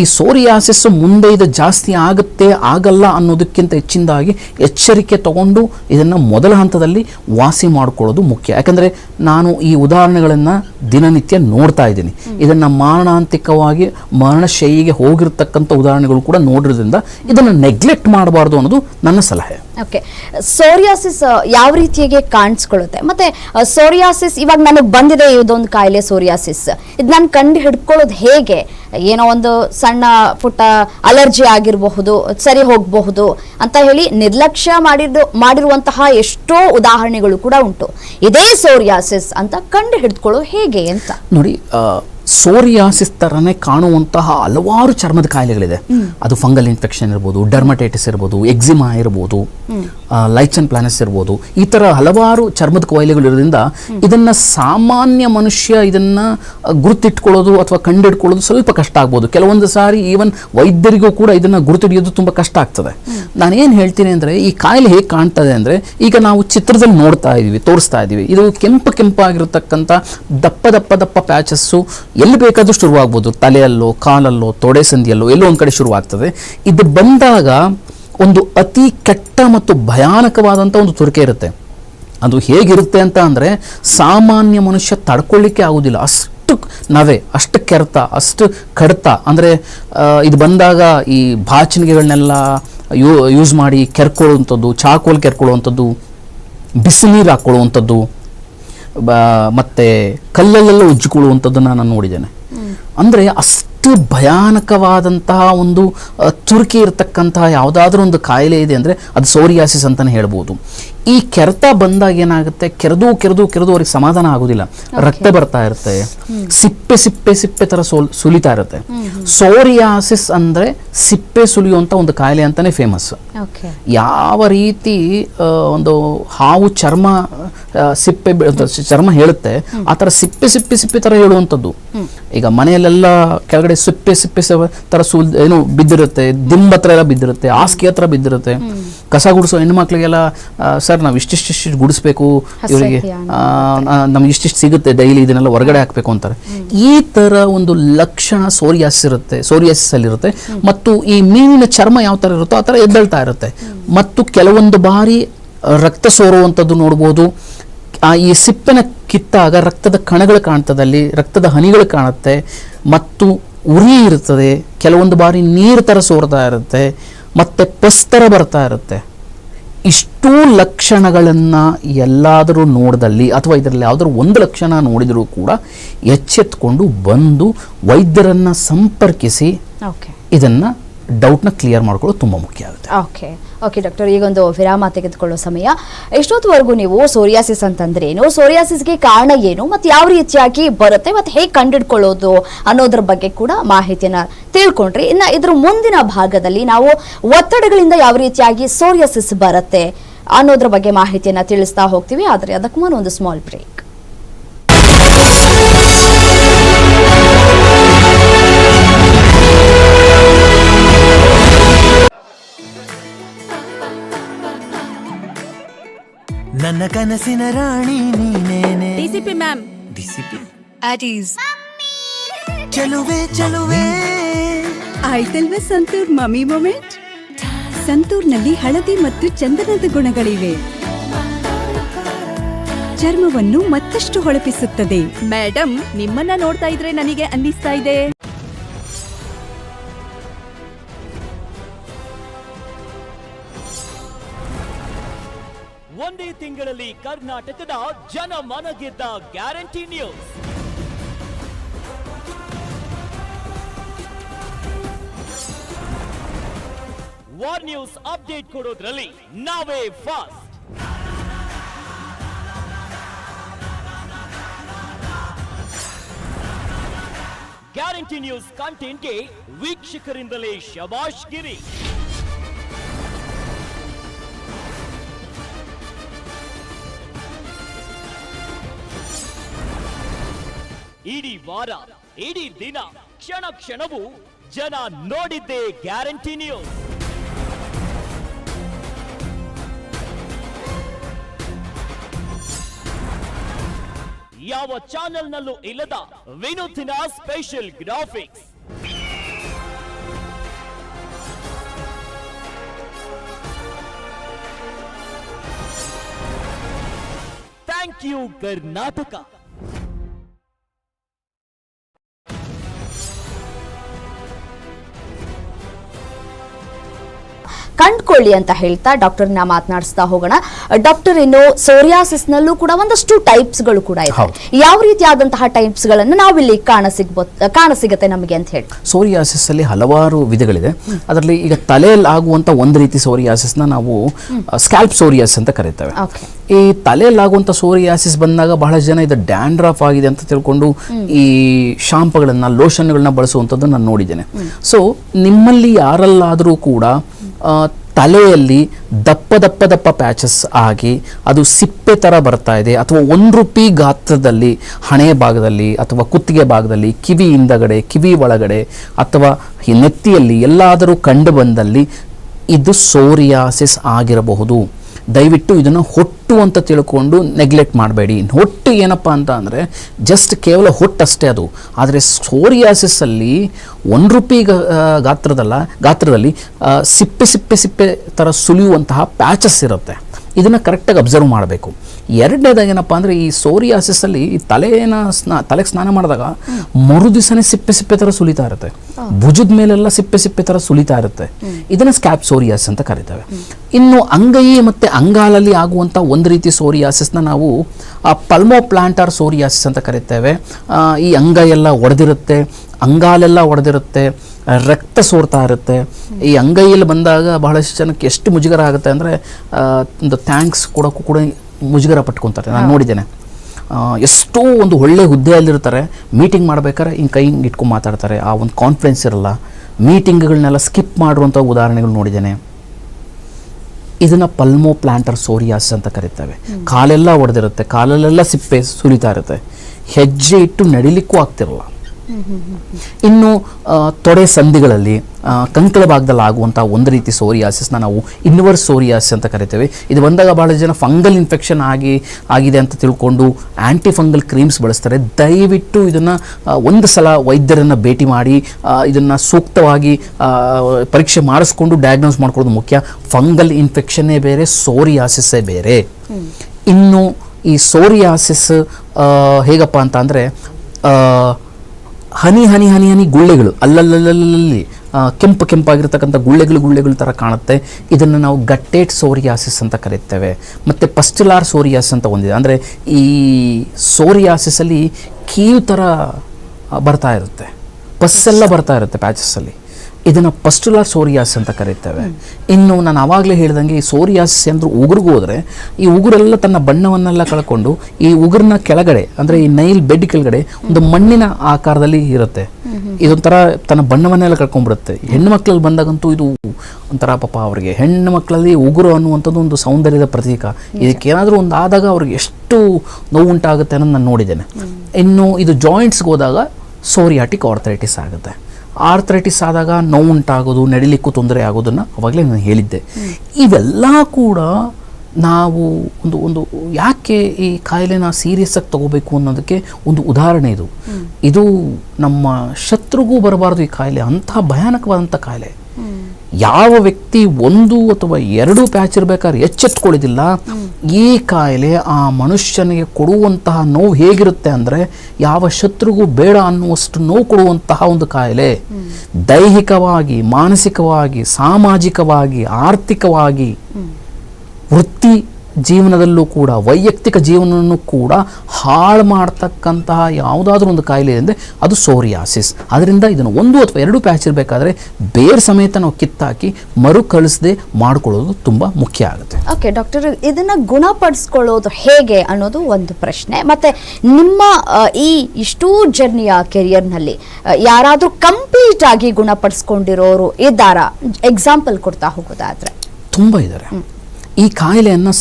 ಈ ಸೋರಿಯಾಸಿಸ್ ಮುಂದೆ ಇದು ಜಾಸ್ತಿ ಆಗುತ್ತೆ ಆಗಲ್ಲ ಅನ್ನೋದಕ್ಕಿಂತ ಹೆಚ್ಚಿನದಾಗಿ ಎಚ್ಚರಿಕೆ ತಗೊಂಡು ಇದನ್ನು ಮೊದಲ ಹಂತದಲ್ಲಿ ವಾಸಿ ಮಾಡಿಕೊಳ್ಳೋದು ಮುಖ್ಯ. ಯಾಕಂದರೆ ನಾನು ಈ ಉದಾಹರಣೆಗಳನ್ನು ದಿನನಿತ್ಯ ನೋಡ್ತಾ ಇದ್ದೀನಿ. ಇದನ್ನು ಮಾರಣಾಂತಿಕವಾಗಿ ಮರಣಶೈಲಿಗೆ ಹೋಗಿರ್ತಕ್ಕಂಥ ಉದಾಹರಣೆಗಳು ಕೂಡ ನೋಡಿರೋದ್ರಿಂದ ಇದನ್ನು ನೆಗ್ಲೆಕ್ಟ್ ಮಾಡಬಾರ್ದು ಅನ್ನೋದು ನನ್ನ ಸಲಹೆ. ಓಕೆ. ಸೋರಿಯಾಸಿಸ್ ಯಾವ ರೀತಿಯಾಗಿ ಕಾಣಿಸ್ಕೊಳ್ಳುತ್ತೆ? ಮತ್ತೆ ಸೋರಿಯಾಸಿಸ್ ಇವಾಗ ನನಗೆ ಬಂದಿದೆ ಇದೊಂದು ಕಾಯಿಲೆ ಸೋರಿಯಾಸಿಸ್. ಇದು ನಾನು ಕಂಡು ಹಿಡ್ಕೊಳ್ಳೋದು ಹೇಗೆ? ಏನೋ ಒಂದು ಸಣ್ಣ ಪುಟ್ಟ ಅಲರ್ಜಿ ಆಗಿರಬಹುದು, ಸರಿ ಹೋಗಬಹುದು ಅಂತ ಹೇಳಿ ನಿರ್ಲಕ್ಷ್ಯ ಮಾಡಿದ್ದು ಮಾಡಿರುವಂತಹ ಎಷ್ಟೋ ಉದಾಹರಣೆಗಳು ಕೂಡ ಉಂಟು. ಇದೇ ಸೋರಿಯಾಸಿಸ್ ಅಂತ ಕಂಡು ಹಿಡಿದುಕೊಳ್ಳೋ ಹೇಗೆ ಅಂತ? ನೋಡಿ ಸೋರಿಯಾಸಿಸ್ ಥರನೇ ಕಾಣುವಂತಹ ಹಲವಾರು ಚರ್ಮದ ಕಾಯಿಲೆಗಳಿದೆ. ಅದು ಫಂಗಲ್ ಇನ್ಫೆಕ್ಷನ್ ಇರ್ಬೋದು ಡರ್ಮಟೈಟಿಸ್ ಇರ್ಬೋದು ಎಕ್ಸಿಮಾ ಇರ್ಬೋದು ಲೈಚನ್ ಪ್ಲಾನಸ್ ಇರ್ಬೋದು ಈ ಥರ ಹಲವಾರು ಚರ್ಮದ ಕಾಯಿಲೆಗಳಿರೋದ್ರಿಂದ ಇದನ್ನು ಸಾಮಾನ್ಯ ಮನುಷ್ಯ ಇದನ್ನು ಗುರುತಿಟ್ಕೊಳ್ಳೋದು ಅಥವಾ ಕಂಡುಹಿಡ್ಕೊಳ್ಳೋದು ಸ್ವಲ್ಪ ಕಷ್ಟ ಆಗ್ಬೋದು. ಕೆಲವೊಂದು ಸಾರಿ ಈವನ್ ವೈದ್ಯರಿಗೂ ಕೂಡ ಇದನ್ನು ಗುರುತಿಡಿಯೋದು ತುಂಬ ಕಷ್ಟ ಆಗ್ತದೆ. ನಾನು ಏನು ಹೇಳ್ತೀನಿ ಅಂದರೆ ಈ ಕಾಯಿಲೆ ಹೇಗೆ ಕಾಣ್ತದೆ ಅಂದರೆ ಈಗ ನಾವು ಚಿತ್ರದಲ್ಲಿ ನೋಡ್ತಾ ಇದ್ದೀವಿ ತೋರಿಸ್ತಾ ಇದ್ದೀವಿ ಇದು ಕೆಂಪು ಕೆಂಪಾಗಿರತಕ್ಕಂಥ ದಪ್ಪ ದಪ್ಪ ದಪ್ಪ ಪ್ಯಾಚಸ್ಸು ಎಲ್ಲಿ ಬೇಕಾದರೂ ಶುರುವಾಗ್ಬೋದು ತಲೆಯಲ್ಲೋ, ಕಾಲಲ್ಲೋ, ತೊಡೆ ಸಂದಿಯಲ್ಲೋ, ಎಲ್ಲೋ ಒಂದು ಕಡೆ ಶುರುವಾಗ್ತದೆ ಇದು ಬಂದಾಗ ಒಂದು ಅತಿ ಕೆಟ್ಟ ಮತ್ತು ಭಯಾನಕವಾದಂಥ ಒಂದು ತುರಿಕೆ ಇರುತ್ತೆ. ಅದು ಹೇಗಿರುತ್ತೆ ಅಂತ ಅಂದರೆ ಸಾಮಾನ್ಯ ಮನುಷ್ಯ ತಡ್ಕೊಳ್ಳಿಕ್ಕೆ ಆಗೋದಿಲ್ಲ. ಅಷ್ಟು ನವೆ, ಅಷ್ಟು ಕೆರೆತ, ಅಷ್ಟು ಕಡತ. ಅಂದರೆ ಇದು ಬಂದಾಗ ಈ ಬಾಚಣಿಗೆಗಳನ್ನೆಲ್ಲ ಯೂಸ್ ಮಾಡಿ ಕೆರ್ಕೊಳ್ಳುವಂಥದ್ದು ಚಾಕೋಲ್ ಕೆರ್ಕೊಳ್ಳುವಂಥದ್ದು ಬಿಸಿನೀರು ಹಾಕ್ಕೊಳ್ಳುವಂಥದ್ದು ಮತ್ತು ಕಲ್ಲಲ್ಲೆಲ್ಲ ಉಜ್ಜಿಕೊಳ್ಳುವಂಥದ್ದನ್ನು ನಾನು ನೋಡಿದ್ದೇನೆ. ಅಂದರೆ ಅಷ್ಟು ಭಯಾನಕವಾದಂತಹ ಒಂದು ತುರುಕಿ ಇರತಕ್ಕಂತಹ ಯಾವುದಾದ್ರೂ ಒಂದು ಕಾಯಿಲೆ ಇದೆ ಅಂದರೆ ಅದು ಸೋರಿಯಾಸಿಸ್ ಅಂತಲೇ ಹೇಳ್ಬೋದು. ಈ ಕೆರೆತ ಬಂದಾಗ ಏನಾಗುತ್ತೆ? ಕೆರೆದು ಕೆರೆದು ಕೆರೆದು ಅವ್ರಿಗೆ ಸಮಾಧಾನ ಆಗೋದಿಲ್ಲ. ರಕ್ತ ಬರ್ತಾ ಇರುತ್ತೆ. ಸಿಪ್ಪೆ ಸಿಪ್ಪೆ ಸಿಪ್ಪೆ ತರ ಸೋಲ್ ಸುಲಿತಾ ಇರುತ್ತೆ. ಸೋರಿಯಾಸಿಸ್ ಅಂದ್ರೆ ಸಿಪ್ಪೆ ಸುಲಿಯುವಂಥ ಒಂದು ಕಾಯಿಲೆ ಅಂತಾನೆ ಫೇಮಸ್ ಯಾವ ರೀತಿ ಒಂದು ಹಾವು ಚರ್ಮ ಸಿಪ್ಪೆ ಚರ್ಮ ಹೇಳುತ್ತೆ ಆ ತರ ಸಿಪ್ಪೆ ಸಿಪ್ಪೆ ಸಿಪ್ಪೆ ತರ ಹೇಳುವಂಥದ್ದು. ಈಗ ಮನೆಯಲ್ಲೆಲ್ಲ ಕೆಳಗಡೆ ಸಿಪ್ಪೆ ಸಿಪ್ಪೆ ತರ ಥರ ಸುಲ್ ಏನು ಬಿದ್ದಿರುತ್ತೆ ದಿಂಬ ಹತ್ರ ಎಲ್ಲ ಬಿದ್ದಿರುತ್ತೆ ಹಾಸಿಗೆ ಹತ್ರ ಬಿದ್ದಿರುತ್ತೆ. ಕಸ ಗುಡಿಸೋ ಹೆಣ್ಮಕ್ಳಿಗೆಲ್ಲ ಸರ್ ನಾವು ಇಷ್ಟಿಷ್ಟಿಷ್ಟು ಗುಡಿಸ್ಬೇಕು ಇವರಿಗೆ ನಮ್ಗೆ ಇಷ್ಟಿಷ್ಟು ಸಿಗುತ್ತೆ ಡೈಲಿ ಇದನ್ನೆಲ್ಲ ಹೊರಗಡೆ ಹಾಕಬೇಕು ಅಂತಾರೆ. ಈ ತರ ಒಂದು ಲಕ್ಷಣ ಸೋರಿಯಾಸ್ ಇರುತ್ತೆ ಸೋರಿಯಾಸಿಸ್ ಅಲ್ಲಿ ಇರುತ್ತೆ ಮತ್ತು ಈ ಮೀನಿನ ಚರ್ಮ ಯಾವ ತರ ಇರುತ್ತೋ ಆ ತರ ಎದ್ದೇಳ್ತಾ ಇರುತ್ತೆ. ಮತ್ತು ಕೆಲವೊಂದು ಬಾರಿ ರಕ್ತ ಸೋರುವಂಥದ್ದು ನೋಡ್ಬೋದು. ಆ ಈ ಸಿಪ್ಪೆನ ಕಿತ್ತಾಗ ರಕ್ತದ ಕಣಗಳು ಕಾಣ್ತದೆ ಅಲ್ಲಿ ರಕ್ತದ ಹನಿಗಳು ಕಾಣುತ್ತೆ. ಮತ್ತು ಉರಿ ಇರುತ್ತದೆ ಕೆಲವೊಂದು ಬಾರಿ ನೀರು ಥರ ಸೋರ್ತಾ ಇರುತ್ತೆ. ಮತ್ತೆ ಪಸ್ತರ ಬರ್ತಾ ಇರುತ್ತೆ. ಇಷ್ಟೂ ಲಕ್ಷಣಗಳನ್ನು ಎಲ್ಲಾದರೂ ನೋಡಿದಲ್ಲಿ ಅಥವಾ ಇದರಲ್ಲಿ ಯಾವುದಾದ್ರೂ ಒಂದು ಲಕ್ಷಣ ನೋಡಿದರೂ ಕೂಡ ಎಚ್ಚೆತ್ಕೊಂಡು ಬಂದು ವೈದ್ಯರನ್ನು ಸಂಪರ್ಕಿಸಿ ಓಕೆ ಇದನ್ನು ಡೌಟ್ನ ಕ್ಲಿಯರ್ ಮಾಡ್ಕೊಳ್ಳೋದು ತುಂಬ ಮುಖ್ಯ ಆಗುತ್ತೆ. ಓಕೆ ಓಕೆ, ಡಾಕ್ಟರ್, ಈಗೊಂದು ವಿರಾಮ ತೆಗೆದುಕೊಳ್ಳೋ ಸಮಯ. ಎಷ್ಟೊತ್ತವರೆಗೂ ನೀವು ಸೋರಿಯಾಸಿಸ್ ಅಂತಂದ್ರೆ ಏನು ಸೋರಿಯಾಸಿಸ್ಗೆ ಕಾರಣ ಏನು? ಮತ್ತೆ ಯಾವ ರೀತಿಯಾಗಿ ಬರುತ್ತೆ? ಮತ್ತೆ ಹೇಗೆ ಕಂಡಿಡ್ಕೊಳ್ಳೋದು ಅನ್ನೋದ್ರ ಬಗ್ಗೆ ಕೂಡ ಮಾಹಿತಿಯನ್ನು ತಿಳ್ಕೊಂಡ್ರಿ. ಇನ್ನ ಇದ್ರ ಮುಂದಿನ ಭಾಗದಲ್ಲಿ ನಾವು ಒತ್ತಡಗಳಿಂದ ಯಾವ ರೀತಿಯಾಗಿ ಸೋರಿಯಾಸಿಸ್ ಬರುತ್ತೆ ಅನ್ನೋದ್ರ ಬಗ್ಗೆ ಮಾಹಿತಿಯನ್ನು ತಿಳಿಸ್ತಾ ಹೋಗ್ತೀವಿ. ಆದರೆ ಅದಕ್ಕೂ ಒಂದು ಸ್ಮಾಲ್ ಬ್ರೇಕ್ ನನ್ನ ಕನಸಿನ ರಾಣಿ ನೀನೇನೆ? DCP ma'am DCP at is ಚಲುವೆ ಚಲುವೆ. ಆಯ್ತಲ್ವ ಸಂತೂರ್ ಮಮ್ಮಿ ಮೊಮೆಂಟ್ ಸಂತೂರ್ನಲ್ಲಿ ಹಳದಿ ಮತ್ತು ಚಂದನದ ಗುಣಗಳಿವೆ. ಚರ್ಮವನ್ನು ಮತ್ತಷ್ಟು ಹೊಳಪಿಸುತ್ತದೆ. ಮೇಡಮ್ ನಿಮ್ಮನ್ನ ನೋಡ್ತಾ ಇದ್ರೆ ನನಗೆ ಅನ್ನಿಸ್ತಾ ಇದೆ. ಒಂದೇ ತಿಂಗಳಲ್ಲಿ ಕರ್ನಾಟಕದ ಜನ ಗೆದ್ದ guarantee news. War news update ಕೊಡೋದ್ರಲ್ಲಿ ನಾವೇ ಫಾಸ್ಟ್ ಗ್ಯಾರಂಟಿ ನ್ಯೂಸ್ ಕಂಟೆಂಟ್ಗೆ ವೀಕ್ಷಕರಿಂದಲೇ ಶಬಾಷ್ ಗಿರಿ. ವಾರ, ಇಡೀ ದಿನ, ಕ್ಷಣ ಕ್ಷಣವೂ ಜನ ನೋಡಿದ್ದೆ ಗ್ಯಾರಂಟಿ ನ್ಯೂಸ್. ಯಾವ ಚಾನೆಲ್ನಲ್ಲೂ ಇಲ್ಲದ ವಿನೂತಿನ special graphics. Thank you Karnataka. ಕಂಡ್ಕೊಳ್ಳಿ ಅಂತ ಹೇಳ್ತಾ ಡಾಕ್ಟರ್ನ ಮಾತನಾಡಿಸ್ತಾ ಹೋಗೋಣ. ಡಾಕ್ಟರ್ ಇನ್ನು ಸೋರಿಯಾಸಿಸ್ ನಲ್ಲೂ ಕೂಡ ಒಂದಷ್ಟು ಟೈಪ್ಸ್ಗಳು ಕೂಡ ಇದೆ. ಯಾವ ರೀತಿಯಾದಂತಹ ಟೈಪ್ಸ್ಗಳನ್ನು ನಾವಿಲ್ಲಿ ಕಾಣ ಸಿಗುತ್ತೆ ನಮಗೆ ಅಂತ ಹೇಳಿ. ಸೋರಿಯಾಸಿಸ್ ಅಲ್ಲಿ ಹಲವಾರು ವಿಧಗಳಿದೆ. ಅದರಲ್ಲಿ ಈಗ ತಲೆಯಲ್ಲಿ ಆಗುವಂತ ಒಂದು ರೀತಿ ಸೋರಿಯಾಸಿಸ್ನ ನಾವು ಸ್ಕ್ಯಾಲ್ಪ್ ಸೋರಿಯಾಸಿಸ್ ಅಂತ ಕರೀತೇವೆ. ಈ ತಲೆಯಲ್ಲಿ ಆಗುವಂತ ಸೋರಿಯಾಸಿಸ್ ಬಂದಾಗ ಬಹಳ ಜನ ಇದು ಡ್ಯಾಂಡ್ರಫ್ ಆಗಿದೆ ಅಂತ ತಿಳ್ಕೊಂಡು ಈ ಶಾಂಪುಗಳನ್ನು ಲೋಷನ್ಗಳನ್ನ ಬಳಸುವಂಥದ್ದು ನಾನು ನೋಡಿದ್ದೇನೆ. ಸೊ ನಿಮ್ಮಲ್ಲಿ ಯಾರಲ್ಲಾದರೂ ಕೂಡ ತಲೆಯಲ್ಲಿ ದಪ್ಪ ದಪ್ಪ ದಪ್ಪ ಪ್ಯಾಚಸ್ ಆಗಿ ಅದು ಸಿಪ್ಪೆ ಥರ ಬರ್ತಾ ಇದೆ. ಅಥವಾ ಒಂದು ರೂಪಿ ಗಾತ್ರದಲ್ಲಿ ಹಣೆಯ ಭಾಗದಲ್ಲಿ ಅಥವಾ ಕುತ್ತಿಗೆ ಭಾಗದಲ್ಲಿ, ಕಿವಿ ಹಿಂದಗಡೆ, ಕಿವಿ ಒಳಗಡೆ, ಅಥವಾ ನೆತ್ತಿಯಲ್ಲಿ ಎಲ್ಲಾದರೂ ಕಂಡು ಬಂದಲ್ಲಿ ಇದು ಸೋರಿಯಾಸಿಸ್ ಆಗಿರಬಹುದು. ದಯವಿಟ್ಟು ಇದನ್ನು ಹೊಟ್ಟು ಅಂತ ತಿಳ್ಕೊಂಡು ನೆಗ್ಲೆಕ್ಟ್ ಮಾಡಬೇಡಿ. ಹೊಟ್ಟು ಏನಪ್ಪ ಅಂತ ಅಂದರೆ ಜಸ್ಟ್ ಕೇವಲ ಹೊಟ್ಟಷ್ಟೇ ಅದು. ಆದರೆ ಸೋರಿಯಾಸಿಸಲ್ಲಿ ಒಂದು ರುಪಿ ಗಾತ್ರದಲ್ಲ, ಗಾತ್ರದಲ್ಲಿ ಸಿಪ್ಪೆ ಸಿಪ್ಪೆ ಸಿಪ್ಪೆ ಥರ ಸುಲಿಯುವಂತಹ ಪ್ಯಾಚಸ್ ಇರುತ್ತೆ. ಇದನ್ನು ಕರೆಕ್ಟಾಗಿ ಅಬ್ಸರ್ವ್ ಮಾಡಬೇಕು. ಎರಡನೇದಾಗಿ ಏನಪ್ಪ ಅಂದರೆ ಈ ಸೋರಿಯಾಸಿಸಲ್ಲಿ ಈ ತಲೆನ ಸ್ನಾ ತಲೆಗೆ ಸ್ನಾನ ಮಾಡಿದಾಗ ಮರು ದಿವಸನೇ ಸಿಪ್ಪೆ ಸಿಪ್ಪೆ ಥರ ಸುಲಿತಾ ಇರುತ್ತೆ. ಭುಜದ ಮೇಲೆಲ್ಲ ಸಿಪ್ಪೆ ಸಿಪ್ಪೆ ಥರ ಸುಲಿತಾ ಇರುತ್ತೆ. ಇದನ್ನು ಸ್ಕ್ಯಾಪ್ ಸೋರಿಯಾಸಿಸ್ ಅಂತ ಕರಿತೇವೆ. ಇನ್ನು ಅಂಗೈ ಮತ್ತು ಅಂಗಾಲಲ್ಲಿ ಆಗುವಂಥ ಒಂದು ರೀತಿ ಸೋರಿಯಾಸಿಸ್ನ ನಾವು ಆ ಪಲ್ಮೋ ಪ್ಲಾಂಟಾರ್ ಸೋರಿಯಾಸಿಸ್ ಅಂತ ಕರಿತೇವೆ. ಈ ಅಂಗೈ ಎಲ್ಲ ಒಡೆದಿರುತ್ತೆ ಅಂಗಾಲೆಲ್ಲ ಒಡೆದಿರುತ್ತೆ. ರಕ್ತ ಸೋರ್ತಾ ಇರುತ್ತೆ. ಈ ಅಂಗೈಯಲ್ಲಿ ಬಂದಾಗ ಬಹಳಷ್ಟು ಜನಕ್ಕೆ ಎಷ್ಟು ಮುಜುಗರ ಆಗುತ್ತೆ ಅಂದರೆ ಒಂದು ಥ್ಯಾಂಕ್ಸ್ ಕೊಡೋಕ್ಕೂ ಕೂಡ ಮುಜುಗರ ಪಟ್ಕೊತಾರೆ. ನಾನು ನೋಡಿದ್ದೇನೆ. ಎಷ್ಟೋ ಒಂದು ಒಳ್ಳೆ ಹುದ್ದೆಯಲ್ಲಿರ್ತಾರೆ. ಮೀಟಿಂಗ್ ಮಾಡ್ಬೇಕಾದ್ರೆ ಹಿಂಗೆ ಕೈ ಹಿಂಗೆ ಇಟ್ಕೊಂಡು ಮಾತಾಡ್ತಾರೆ. ಆ ಒಂದು ಕಾನ್ಫಿಡೆನ್ಸ್ ಇರಲ್ಲ. ಮೀಟಿಂಗ್ಗಳನ್ನೆಲ್ಲ ಸ್ಕಿಪ್ ಮಾಡುವಂಥ ಉದಾಹರಣೆಗಳು ನೋಡಿದ್ದೇನೆ. ಇದನ್ನು ಪಲ್ಮೋ ಪ್ಲಾಂಟರ್ ಸೋರಿಯಾಸ್ ಅಂತ ಕರೀತೇವೆ. ಕಾಲೆಲ್ಲ ಒಡೆದಿರುತ್ತೆ. ಕಾಲಲ್ಲೆಲ್ಲ ಸಿಪ್ಪೆ ಸುರಿತಾ ಇರುತ್ತೆ. ಹೆಜ್ಜೆ ಇಟ್ಟು ನಡಿಲಿಕ್ಕೂ ಆಗ್ತಿರಲ್ಲ. ಇನ್ನು ತೊಡೆ ಸಂಧಿಗಳಲ್ಲಿ ಕಂಕಳ ಭಾಗದಲ್ಲಿ ಆಗುವಂಥ ಒಂದು ರೀತಿ ಸೋರಿಯಾಸಿಸ್ನ ನಾವು ಇನ್ವರ್ಸ್ ಸೋರಿಯಾಸಿಸ್ ಅಂತ ಕರಿತೇವೆ. ಇದು ಬಂದಾಗ ಭಾಳ ಜನ ಫಂಗಲ್ ಇನ್ಫೆಕ್ಷನ್ ಆಗಿ ಆಗಿದೆ ಅಂತ ತಿಳ್ಕೊಂಡು ಆ್ಯಂಟಿ ಫಂಗಲ್ ಕ್ರೀಮ್ಸ್ ಬಳಸ್ತಾರೆ. ದಯವಿಟ್ಟು ಇದನ್ನು ಒಂದು ಸಲ ವೈದ್ಯರನ್ನು ಭೇಟಿ ಮಾಡಿ ಇದನ್ನು ಸೂಕ್ತವಾಗಿ ಪರೀಕ್ಷೆ ಮಾಡಿಸ್ಕೊಂಡು ಡಯಾಗ್ನೋಸ್ ಮಾಡ್ಕೊಳ್ಳೋದು ಮುಖ್ಯ. ಫಂಗಲ್ ಇನ್ಫೆಕ್ಷನ್ನೇ ಬೇರೆ ಸೋರಿಯಾಸಿಸ್ಸೇ ಬೇರೆ. ಇನ್ನು ಈ ಸೋರಿಯಾಸಿಸ್ ಹೇಗಪ್ಪ ಅಂತ ಅಂದರೆ ಹನಿ ಹನಿ ಹನಿ ಹನಿ ಗುಳ್ಳೆಗಳು. ಅಲ್ಲಲ್ಲಲ್ಲಲ್ಲಿ ಕೆಂಪು ಕೆಂಪಾಗಿರ್ತಕ್ಕಂಥ ಗುಳ್ಳೆಗಳು ಗುಳ್ಳೆಗಳು ಥರ ಕಾಣುತ್ತೆ. ಇದನ್ನು ನಾವು ಗಟ್ಟೇಟ್ ಸೋರಿಯಾಸಿಸ್ ಅಂತ ಕರೀತೇವೆ. ಮತ್ತು ಪಸ್ಟುಲಾರ್ ಸೋರಿಯಾಸಿಸ್ ಅಂತ ಒಂದಿದೆ. ಅಂದರೆ ಈ ಸೋರಿಯಾಸಿಸಲ್ಲಿ ಕೀವು ಥರ ಬರ್ತಾ ಇರುತ್ತೆ. ಪಸ್ಸೆಲ್ಲ ಬರ್ತಾ ಇರುತ್ತೆ ಪ್ಯಾಚಸ್ಸಲ್ಲಿ. ಇದನ್ನು ಪಸ್ಟುಲಾ ಸೋರಿಯಾಸ್ ಅಂತ ಕರೀತೇವೆ. ಇನ್ನು ನಾನು ಆವಾಗಲೇ ಹೇಳ್ದಂಗೆ ಈ ಸೋರಿಯಾಸ್ ಅಂದ್ರೆ ಉಗುರಿಗೆ ಹೋದರೆ, ಈ ಉಗುರೆಲ್ಲ ತನ್ನ ಬಣ್ಣವನ್ನೆಲ್ಲ ಕಳ್ಕೊಂಡು, ಈ ಉಗುರಿನ ಕೆಳಗಡೆ, ಅಂದರೆ ಈ ನೈಲ್ ಬೆಡ್ ಕೆಳಗಡೆ ಒಂದು ಮಣ್ಣಿನ ಆಕಾರದಲ್ಲಿ ಇರುತ್ತೆ. ಇದೊಂಥರ ತನ್ನ ಬಣ್ಣವನ್ನೆಲ್ಲ ಕಳ್ಕೊಂಡ್ಬಿಡುತ್ತೆ. ಹೆಣ್ಣು ಮಕ್ಕಳಲ್ಲಿ ಬಂದಾಗಂತೂ ಇದು ಒಂಥರ ಪಾಪ ಅವರಿಗೆ. ಹೆಣ್ಣು ಮಕ್ಕಳಲ್ಲಿ ಉಗುರು ಅನ್ನುವಂಥದ್ದು ಒಂದು ಸೌಂದರ್ಯದ ಪ್ರತೀಕ. ಇದಕ್ಕೇನಾದರೂ ಒಂದು ಆದಾಗ ಅವ್ರಿಗೆ ಎಷ್ಟು ನೋವು ಉಂಟಾಗುತ್ತೆ ಅನ್ನೋದು ನಾನು ನೋಡಿದ್ದೇನೆ. ಇನ್ನು ಇದು ಜಾಯಿಂಟ್ಸ್ಗೆ ಹೋದಾಗ ಸೋರಿಯಾಟಿಕ್ ಆರ್ಥರೈಟಿಸ್ ಆಗುತ್ತೆ. ಆರ್ಥರೈಟಿಸ್ ಆದಾಗ ನೋವು ಉಂಟಾಗೋದು ನಡಿಲಿಕ್ಕೂ ತೊಂದರೆ ಆಗೋದನ್ನು ಅವಾಗಲೇ ನಾನು ಹೇಳಿದ್ದೆ. ಇವೆಲ್ಲ ಕೂಡ ನಾವು ಒಂದು ಒಂದು ಯಾಕೆ ಈ ಕಾಯಿಲೆನ ಸೀರಿಯಸ್ ಆಗಿ ತಗೋಬೇಕು ಅನ್ನೋದಕ್ಕೆ ಒಂದು ಉದಾಹರಣೆ ಇದು. ಇದು ನಮ್ಮ ಶತ್ರುಗೂ ಬರಬಾರ್ದು ಈ ಕಾಯಿಲೆ ಅಂತಹ ಭಯಾನಕವಾದಂಥ ಕಾಯಿಲೆ. ಯಾವ ವ್ಯಕ್ತಿ ಒಂದು ಅಥವಾ ಎರಡು ಪ್ಯಾಚ್ ಇರಬೇಕಾದ್ರೆ ಎಚ್ಚೆತ್ಕೊಳ್ಳೋದಿಲ್ಲ. ಈ ಕಾಯಿಲೆ ಆ ಮನುಷ್ಯನಿಗೆ ಕೊಡುವಂತಹ ನೋವು ಹೇಗಿರುತ್ತೆ ಅಂದರೆ ಯಾವ ಶತ್ರುಗೂ ಬೇಡ ಅನ್ನುವಷ್ಟು ನೋವು ಕೊಡುವಂತಹ ಒಂದು ಕಾಯಿಲೆ. ದೈಹಿಕವಾಗಿ ಮಾನಸಿಕವಾಗಿ ಸಾಮಾಜಿಕವಾಗಿ ಆರ್ಥಿಕವಾಗಿ ವೃತ್ತಿ ಜೀವನದಲ್ಲೂ ಕೂಡ ವೈಯಕ್ತಿಕ ಜೀವನವನ್ನು ಕೂಡ ಹಾಳು ಮಾಡ್ತಕ್ಕಂತಹ ಯಾವುದಾದ್ರೂ ಒಂದು ಕಾಯಿಲೆ ಅಂದರೆ ಅದು ಸೋರಿಯಾಸಿಸ್. ಅದರಿಂದ ಇದನ್ನು ಒಂದು ಅಥವಾ ಎರಡು ಪ್ಯಾಚ್ ಇರಬೇಕಾದ್ರೆ ಬೇರೆ ಸಮೇತ ನಾವು ಕಿತ್ತಾಕಿ ಮರು ಕಳಿಸದೆ ಮಾಡ್ಕೊಳ್ಳೋದು ತುಂಬ ಮುಖ್ಯ ಆಗುತ್ತೆ. ಓಕೆ ಡಾಕ್ಟರ್ ಇದನ್ನು ಗುಣಪಡಿಸ್ಕೊಳ್ಳೋದು ಹೇಗೆ ಅನ್ನೋದು ಒಂದು ಪ್ರಶ್ನೆ. ಮತ್ತು ನಿಮ್ಮ ಈ ಇಷ್ಟೂ ಜರ್ನಿಯ ಕೆರಿಯರ್ನಲ್ಲಿ ಯಾರಾದರೂ ಕಂಪ್ಲೀಟ್ ಆಗಿ ಗುಣಪಡಿಸ್ಕೊಂಡಿರೋರು ಇದ್ದಾರಾ? ಎಕ್ಸಾಂಪಲ್ ಕೊಡ್ತಾ ಹೋಗೋದಾದರೆ. ತುಂಬ ಇದ್ದಾರೆ. ಈ ಕಾಯಿಲೆಯನ್ನು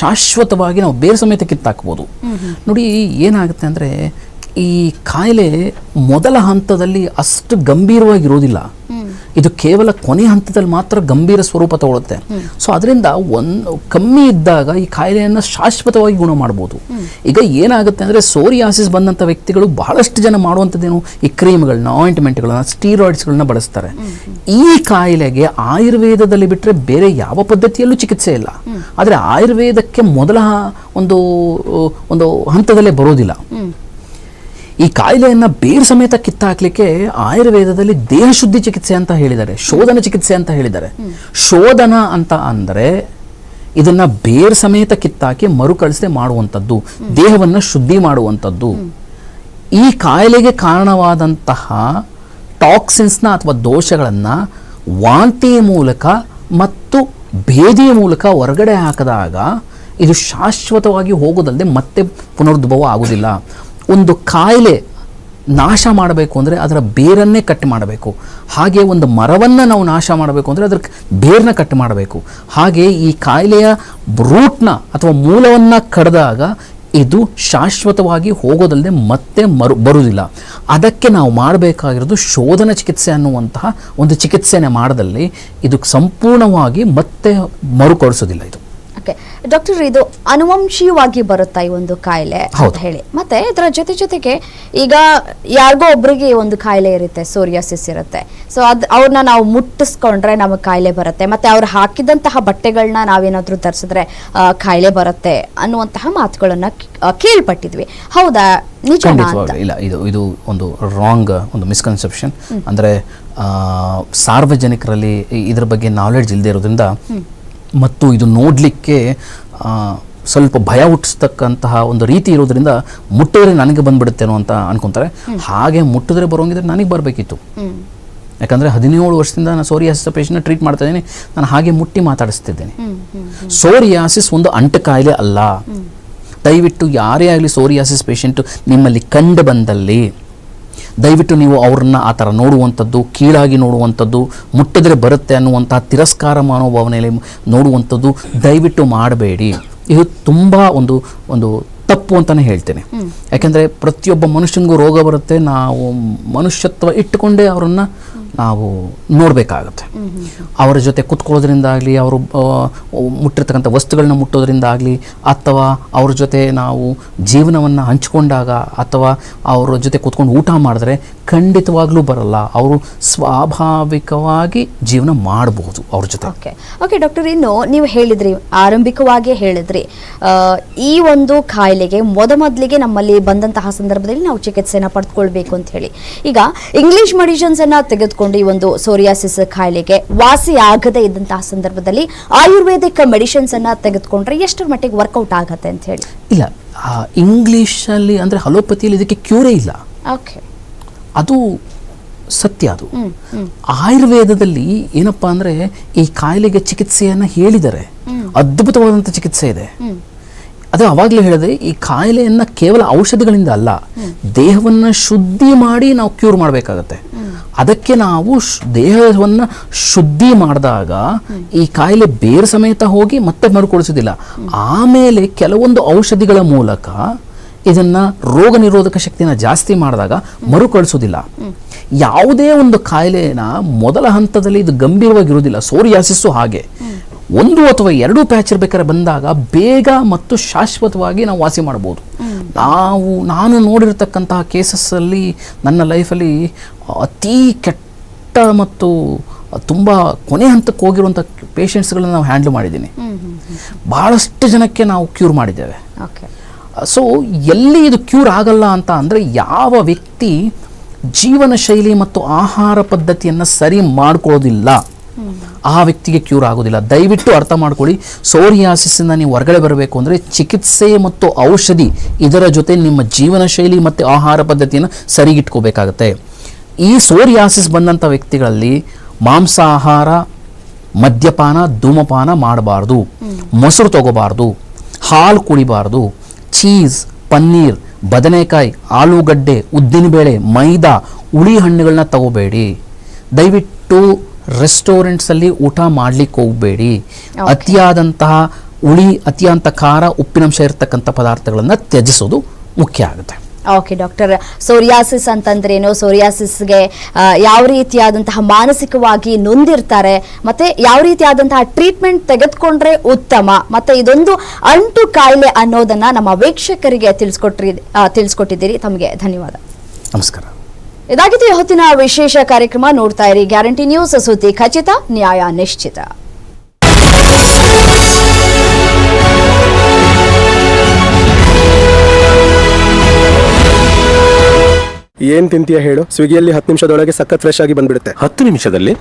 ಶಾಶ್ವತವಾಗಿ ನಾವು ಬೇರೆ ಸಮೇತ ಕಿತ್ತಾಕ್ಬೋದು. ನೋಡಿ, ಏನಾಗುತ್ತೆ ಅಂದರೆ, ಈ ಕಾಯಿಲೆ ಮೊದಲ ಹಂತದಲ್ಲಿ ಅಷ್ಟು ಗಂಭೀರವಾಗಿರೋದಿಲ್ಲ ಇದು ಕೇವಲ ಕೊನೆ ಹಂತದಲ್ಲಿ ಮಾತ್ರ ಗಂಭೀರ ಸ್ವರೂಪ ತಗೊಳುತ್ತೆ. ಸೊ ಅದರಿಂದ ಒಂದು ಕಮ್ಮಿ ಇದ್ದಾಗ ಈ ಕಾಯಿಲೆಯನ್ನು ಶಾಶ್ವತವಾಗಿ ಗುಣ ಮಾಡ್ಬೋದು. ಈಗ ಏನಾಗುತ್ತೆ ಅಂದರೆ ಸೋರಿಯಾಸಿಸ್ ಬಂದಂಥ ವ್ಯಕ್ತಿಗಳು ಬಹಳಷ್ಟು ಜನ ಮಾಡುವಂಥದ್ದೇನು? ಈ ಕ್ರೀಮ್ಗಳನ್ನ ಆಯಿಂಟ್ಮೆಂಟ್ಗಳನ್ನ ಸ್ಟೀರಾಯ್ಡ್ಸ್ಗಳನ್ನ ಬಳಸ್ತಾರೆ. ಈ ಕಾಯಿಲೆಗೆ ಆಯುರ್ವೇದದಲ್ಲಿ ಬಿಟ್ಟರೆ ಬೇರೆ ಯಾವ ಪದ್ಧತಿಯಲ್ಲೂ ಚಿಕಿತ್ಸೆ ಇಲ್ಲ. ಆದರೆ ಆಯುರ್ವೇದಕ್ಕೆ ಮೊದಲ ಒಂದು ಒಂದು ಹಂತದಲ್ಲೇ ಬರೋದಿಲ್ಲ. ಈ ಕಾಯಿಲೆಯನ್ನು ಬೇರು ಸಮೇತ ಕಿತ್ತಾಕ್ಲಿಕ್ಕೆ ಆಯುರ್ವೇದದಲ್ಲಿ ದೇಹ ಶುದ್ಧಿ ಚಿಕಿತ್ಸೆ ಅಂತ ಹೇಳಿದ್ದಾರೆ, ಶೋಧನ ಚಿಕಿತ್ಸೆ ಅಂತ ಹೇಳಿದ್ದಾರೆ. ಶೋಧನ ಅಂತ ಅಂದರೆ ಇದನ್ನ ಬೇರು ಸಮೇತ ಕಿತ್ತಾಕಿ ಮರುಕಳಿಸದೆ ಮಾಡುವಂಥದ್ದು, ದೇಹವನ್ನು ಶುದ್ಧಿ ಮಾಡುವಂಥದ್ದು. ಈ ಕಾಯಿಲೆಗೆ ಕಾರಣವಾದಂತಹ ಟಾಕ್ಸಿನ್ಸ್ನ ಅಥವಾ ದೋಷಗಳನ್ನು ವಾಂತಿ ಮೂಲಕ ಮತ್ತು ಭೇದಿಯ ಮೂಲಕ ಹೊರಗಡೆ ಹಾಕಿದಾಗ ಇದು ಶಾಶ್ವತವಾಗಿ ಹೋಗೋದಲ್ಲದೆ ಮತ್ತೆ ಪುನರುದ್ಭವ ಆಗುವುದಿಲ್ಲ. ಒಂದು ಕಾಯಿಲೆ ನಾಶ ಮಾಡಬೇಕು ಅಂದರೆ ಅದರ ಬೇರನ್ನೇ ಕಟ್ ಮಾಡಬೇಕು. ಹಾಗೆ ಒಂದು ಮರವನ್ನು ನಾವು ನಾಶ ಮಾಡಬೇಕು ಅಂದರೆ ಅದರ ಬೇರನ್ನ ಕಟ್ ಮಾಡಬೇಕು. ಹಾಗೆ ಈ ಕಾಯಿಲೆಯ ರೂಟ್ನ ಅಥವಾ ಮೂಲವನ್ನು ಕಡಿದಾಗ ಇದು ಶಾಶ್ವತವಾಗಿ ಹೋಗೋದಲ್ಲದೆ ಮತ್ತೆ ಮರು ಬರುವುದಿಲ್ಲ ಅದಕ್ಕೆ ನಾವು ಮಾಡಬೇಕಾಗಿರೋದು ಶೋಧನ ಚಿಕಿತ್ಸೆ ಅನ್ನುವಂತಹ ಒಂದು ಚಿಕಿತ್ಸೆನೇ ಮಾಡದಲ್ಲಿ ಇದು ಸಂಪೂರ್ಣವಾಗಿ ಮತ್ತೆ ಮರುಕಳಿಸೋದಿಲ್ಲ ಇದು. ಓಕೆ ಡಾಕ್ಟರ್ ಇದು ಅನುವಂಶೀಯವಾಗಿ ಬರುತ್ತಾ ಈ ಒಂದು ಕಾಯಿಲೆ ಅಂತ ಹೇಳಿ. ಮತ್ತೆ ಇದರ ಜೊತೆ ಜೊತೆಗೆ ಈಗ ಯಾರಿಗೋ ಒಬ್ರಿಗೆ ಒಂದು ಕಾಯಿಲೆ ಇರುತ್ತೆ ಸೋರಿಯಾಸಿಸ್ ಇರುತ್ತೆ. ಸೊ ಅದ್ ಅವ್ರನ್ನ ನಾವು ಮುಟ್ಟಿಸ್ಕೊಂಡ್ರೆ ನಮಗೆ ಕಾಯಿಲೆ ಬರುತ್ತೆ. ಮತ್ತೆ ಅವ್ರು ಹಾಕಿದಂತಹ ಬಟ್ಟೆಗಳನ್ನ ನಾವೇನಾದರೂ ಧರಿಸಿದ್ರೆ ಕಾಯಿಲೆ ಬರುತ್ತೆ ಅನ್ನುವಂತಹ ಮಾತುಗಳನ್ನ ಕೇಳ್ಪಟ್ಟಿದ್ವಿ. ಹೌದಾ? ಇಲ್ಲ ಇದು ಇದು ಒಂದು ರಾಂಗ್ ಒಂದು ಮಿಸ್ಕನ್ಸೆಪ್ಷನ್ ಅಂದರೆ ಸಾರ್ವಜನಿಕರಲ್ಲಿ ಇದ್ರ ಬಗ್ಗೆ ನಾಲೆಡ್ಜ್ ಇಲ್ಲದೆ ಇರೋದ್ರಿಂದ ಮತ್ತು ಇದು ನೋಡಲಿಕ್ಕೆ ಸ್ವಲ್ಪ ಭಯ ಹುಟ್ಟಿಸ್ತಕ್ಕಂತಹ ಒಂದು ರೀತಿ ಇರೋದ್ರಿಂದ ಮುಟ್ಟಿದ್ರೆ ನನಗೆ ಬಂದ್ಬಿಡುತ್ತೇನೋ ಅಂತ ಅನ್ಕೊಂತಾರೆ. ಹಾಗೆ ಮುಟ್ಟಿದ್ರೆ ಬರೋಂಗಿದ್ರೆ ನನಗೆ ಬರಬೇಕಿತ್ತು. ಯಾಕಂದರೆ ಹದಿನೇಳು ವರ್ಷದಿಂದ ನಾನು ಸೋರಿಯಾಸಿಸ್ ಪೇಷಂಟ್ನ ಟ್ರೀಟ್ ಮಾಡ್ತಾ ಇದ್ದೀನಿ. ನಾನು ಹಾಗೆ ಮುಟ್ಟಿ ಮಾತಾಡಿಸ್ತಿದ್ದೇನೆ. ಸೋರಿಯಾಸಿಸ್ ಒಂದು ಅಂಟು ಕಾಯಿಲೆ ಅಲ್ಲ. ದಯವಿಟ್ಟು ಯಾರೇ ಆಗಲಿ ಸೋರಿಯಾಸಿಸ್ ಪೇಷಂಟು ನಿಮ್ಮಲ್ಲಿ ಕಂಡು ಬಂದಲ್ಲಿ. ದಯವಿಟ್ಟು ನೀವು ಅವ್ರನ್ನ ಆ ಥರ ನೋಡುವಂಥದ್ದು ಕೀಳಾಗಿ ನೋಡುವಂಥದ್ದು ಮುಟ್ಟಿದ್ರೆ ಬರುತ್ತೆ ಅನ್ನುವಂಥ ತಿರಸ್ಕಾರ ಮನೋಭಾವನೆಯಲ್ಲಿ ನೋಡುವಂಥದ್ದು ದಯವಿಟ್ಟು ಮಾಡಬೇಡಿ. ಇದು ತುಂಬ ಒಂದು ಒಂದು ತಪ್ಪು ಅಂತಲೇ ಹೇಳ್ತೇನೆ. ಯಾಕೆಂದರೆ ಪ್ರತಿಯೊಬ್ಬ ಮನುಷ್ಯನಿಗೂ ರೋಗ ಬರುತ್ತೆ ನಾವು ಮನುಷ್ಯತ್ವ ಇಟ್ಟುಕೊಂಡೇ ಅವರನ್ನು ನಾವು ನೋಡಬೇಕಾಗತ್ತೆ. ಅವರ ಜೊತೆ ಕುತ್ಕೊಳ್ಳೋದ್ರಿಂದಾಗಲಿ, ಅವರು ಮುಟ್ಟಿರ್ತಕ್ಕಂಥ ವಸ್ತುಗಳನ್ನ ಮುಟ್ಟೋದ್ರಿಂದಾಗಲಿ, ಅಥವಾ ಅವ್ರ ಜೊತೆ ನಾವು ಜೀವನವನ್ನು ಹಂಚಿಕೊಂಡಾಗ, ಅಥವಾ ಅವರ ಜೊತೆ ಕೂತ್ಕೊಂಡು ಊಟ ಮಾಡಿದ್ರೆ ಖಂಡಿತವಾಗ್ಲೂ ಬರಲ್ಲ. ಅವರು ಸ್ವಾಭಾವಿಕವಾಗಿ ಜೀವನ ಮಾಡಬಹುದು ಅವ್ರ ಜೊತೆ. ಓಕೆ ಓಕೆ ಡಾಕ್ಟರ್ ಇನ್ನು ನೀವು ಹೇಳಿದ್ರಿ ಆರಂಭಿಕವಾಗಿ ಹೇಳಿದ್ರಿ. ಈ ಒಂದು ಕಾಯಿಲೆಗೆ ಮೊದಮೊದಲಿಗೆ ನಮ್ಮಲ್ಲಿ ಬಂದಂತಹ ಸಂದರ್ಭದಲ್ಲಿ ನಾವು ಚಿಕಿತ್ಸೆನ ಪಡೆದುಕೊಳ್ಬೇಕು ಅಂತ ಹೇಳಿ. ಈಗ ಇಂಗ್ಲಿಷ್ ಮೆಡಿಷನ್ಸ್ ಅನ್ನ ತೆಗೆದುಕೊಂಡು ಈ ಒಂದು ಸೋರಿಯಾಸಿಸ್ ಕಾಯಿಲೆಗೆ ವಾಸಿ ಆಗದೇ ಇದ್ದಂತಹ ಸಂದರ್ಭದಲ್ಲಿ ಆಯುರ್ವೇದಿಕ್ ಮೆಡಿಷನ್ಸ್ ಅನ್ನ ತೆಗೆದುಕೊಂಡ್ರೆ ಎಷ್ಟರ ಮಟ್ಟಿಗೆ ವರ್ಕೌಟ್ ಆಗತ್ತೆ ಅಂತ ಹೇಳಿ. ಇಲ್ಲ. ಇಂಗ್ಲೀಷಲ್ಲಿ ಅಂದರೆ ಹಲೋಪತಿಯಲ್ಲಿ ಇದಕ್ಕೆ ಕ್ಯೂರೇ ಇಲ್ಲ. ಓಕೆ ಅದು ಸತ್ಯ ಅದು. ಆಯುರ್ವೇದದಲ್ಲಿ ಏನಪ್ಪಾ ಅಂದರೆ ಈ ಕಾಯಿಲೆಗೆ ಚಿಕಿತ್ಸೆಯನ್ನು ಹೇಳಿದ್ದಾರೆ ಅದ್ಭುತವಾದಂಥ ಚಿಕಿತ್ಸೆ ಇದೆ. ಅದು ಅವಾಗಲೇ ಹೇಳಿದೆ ಈ ಕಾಯಿಲೆಯನ್ನು ಕೇವಲ ಔಷಧಿಗಳಿಂದ ಅಲ್ಲ ದೇಹವನ್ನು ಶುದ್ಧಿ ಮಾಡಿ ನಾವು ಕ್ಯೂರ್ ಮಾಡಬೇಕಾಗತ್ತೆ. ಅದಕ್ಕೆ ನಾವು ದೇಹವನ್ನ ದೇಹವನ್ನು ಶುದ್ಧಿ ಮಾಡಿದಾಗ ಈ ಕಾಯಿಲೆ ಬೇರೆ ಸಮೇತ ಹೋಗಿ ಮತ್ತೆ ಮರುಕೊಳಿಸೋದಿಲ್ಲ. ಆಮೇಲೆ ಕೆಲವೊಂದು ಔಷಧಿಗಳ ಮೂಲಕ ಇದನ್ನ ರೋಗ ನಿರೋಧಕ ಶಕ್ತಿನ ಜಾಸ್ತಿ ಮಾಡಿದಾಗ ಮರುಕಳಿಸೋದಿಲ್ಲ. ಯಾವುದೇ ಒಂದು ಕಾಯಿಲೆನ ಮೊದಲ ಹಂತದಲ್ಲಿ ಇದು ಗಂಭೀರವಾಗಿರುವುದಿಲ್ಲ ಸೋರಿಯಾಸಿಸ್ಸು ಹಾಗೆ. ಒಂದು ಅಥವಾ ಎರಡು ಪ್ಯಾಚ್ ಇರಬೇಕಾದ್ರೆ ಬಂದಾಗ ಬೇಗ ಮತ್ತು ಶಾಶ್ವತವಾಗಿ ನಾವು ವಾಸಿ ಮಾಡ್ಬೋದು ನಾವು ನಾನು ನೋಡಿರ್ತಕ್ಕಂತಹ ಕೇಸಸ್ಸಲ್ಲಿ ನನ್ನ ಲೈಫಲ್ಲಿ ಅತೀ ಕೆಟ್ಟ ಮತ್ತು ತುಂಬ ಕೊನೆ ಹಂತಕ್ಕೆ ಹೋಗಿರುವಂಥ ಪೇಷಂಟ್ಸ್ಗಳನ್ನ ನಾವು ಹ್ಯಾಂಡಲ್ ಮಾಡಿದ್ದೀನಿ. ಭಾಳಷ್ಟು ಜನಕ್ಕೆ ನಾವು ಕ್ಯೂರ್ ಮಾಡಿದ್ದೇವೆ. ಓಕೆ. ಸೊ ಎಲ್ಲಿ ಇದು ಕ್ಯೂರ್ ಆಗಲ್ಲ ಅಂತ ಅಂದರೆ ಯಾವ ವ್ಯಕ್ತಿ ಜೀವನ ಶೈಲಿ ಮತ್ತು ಆಹಾರ ಪದ್ಧತಿಯನ್ನು ಸರಿ ಮಾಡ್ಕೊಳ್ಳೋದಿಲ್ಲ, ಆ ವ್ಯಕ್ತಿಗೆ ಕ್ಯೂರ್ ಆಗೋದಿಲ್ಲ. ದಯವಿಟ್ಟು ಅರ್ಥ ಮಾಡ್ಕೊಳ್ಳಿ. ಸೋರಿಯಾಸಿಸ್ಸಿಂದ ನೀವು ಹೊರಗಡೆ ಬರಬೇಕು ಅಂದರೆ ಚಿಕಿತ್ಸೆ ಮತ್ತು ಔಷಧಿ ಇದರ ಜೊತೆ ನಿಮ್ಮ ಜೀವನ ಶೈಲಿ ಮತ್ತು ಆಹಾರ ಪದ್ಧತಿಯನ್ನು ಸರಿಗಿಟ್ಕೋಬೇಕಾಗತ್ತೆ. ಈ ಸೋರಿಯಾಸಿಸ್ ಬಂದಂಥ ವ್ಯಕ್ತಿಗಳಲ್ಲಿ ಮಾಂಸಾಹಾರ, ಮದ್ಯಪಾನ, ಧೂಮಪಾನ ಮಾಡಬಾರ್ದು. ಮೊಸರು ತಗೋಬಾರ್ದು. ಹಾಲು ಕುಡಿಬಾರ್ದು. ಚೀಸ್ ಪನ್ನೀರ್ ಬದನೆಕಾಯಿ ಆಲೂಗಡ್ಡೆ ಉದ್ದಿನಬೇಳೆ ಮೈದಾ ಹುಳಿ ಹಣ್ಣುಗಳನ್ನ ತಗೋಬೇಡಿ. ದಯವಿಟ್ಟು ರೆಸ್ಟೋರೆಂಟ್ಸಲ್ಲಿ ಊಟ ಮಾಡ್ಲಿಕ್ಕೆ ಹೋಗಬೇಡಿ. ಅತಿಯಾದಂತಹ ಹುಳಿ ಅತಿಯಾದಂಥ ಖಾರ ಉಪ್ಪಿನಂಶ ಇರತಕ್ಕಂಥ ಪದಾರ್ಥಗಳನ್ನು ತ್ಯಜಿಸೋದು ಮುಖ್ಯ ಆಗುತ್ತೆ. Okay doctor. ಸೋರಿಯಾಸಿಸ್ ಅಂತಂದ್ರೇನು? ಸೋರಿಯಾಸಿಸ್ಗೆ ಯಾವ ರೀತಿಯಾದಂತಹ ಮಾನಸಿಕವಾಗಿ ನೊಂದಿರ್ತಾರೆ ಮತ್ತೆ ಯಾವ ರೀತಿಯಾದಂತಹ ಟ್ರೀಟ್ಮೆಂಟ್ ತೆಗೆದುಕೊಂಡ್ರೆ ಉತ್ತಮ? ಮತ್ತೆ ಇದೊಂದು ಅಂಟು ಕಾಯಿಲೆ ಅನ್ನೋದನ್ನ ನಮ್ಮ ವೀಕ್ಷಕರಿಗೆ ತಿಳಿಸ್ಕೊಟ್ರಿ ತಿಳಿಸ್ಕೊಟ್ಟಿದ್ದೀರಿ. ತಮಗೆ ಧನ್ಯವಾದ. ನಮಸ್ಕಾರ. ಇದಾಗಿತ್ತು ಹೊತ್ತಿನ ವಿಶೇಷ ಕಾರ್ಯಕ್ರಮ. ನೋಡ್ತಾ ಇರಿ ಗ್ಯಾರಂಟಿ ನ್ಯೂಸ್ ಸುದ್ದಿ ಖಚಿತ ನ್ಯಾಯ ನಿಶ್ಚಿತ. ಏನ್ ತಿಂತೀಯ ಹೇಳು? ಸ್ವಿಗ್ಗಿಯಲ್ಲಿ ಹತ್ತು ನಿಮಿಷದೊಳಗೆ ಸಖತ್ ಫ್ರೆಶ್ ಆಗಿ ಬಂದ್ಬಿಡುತ್ತೆ. ಹತ್ತು ನಿಮಿಷದಲ್ಲಿ?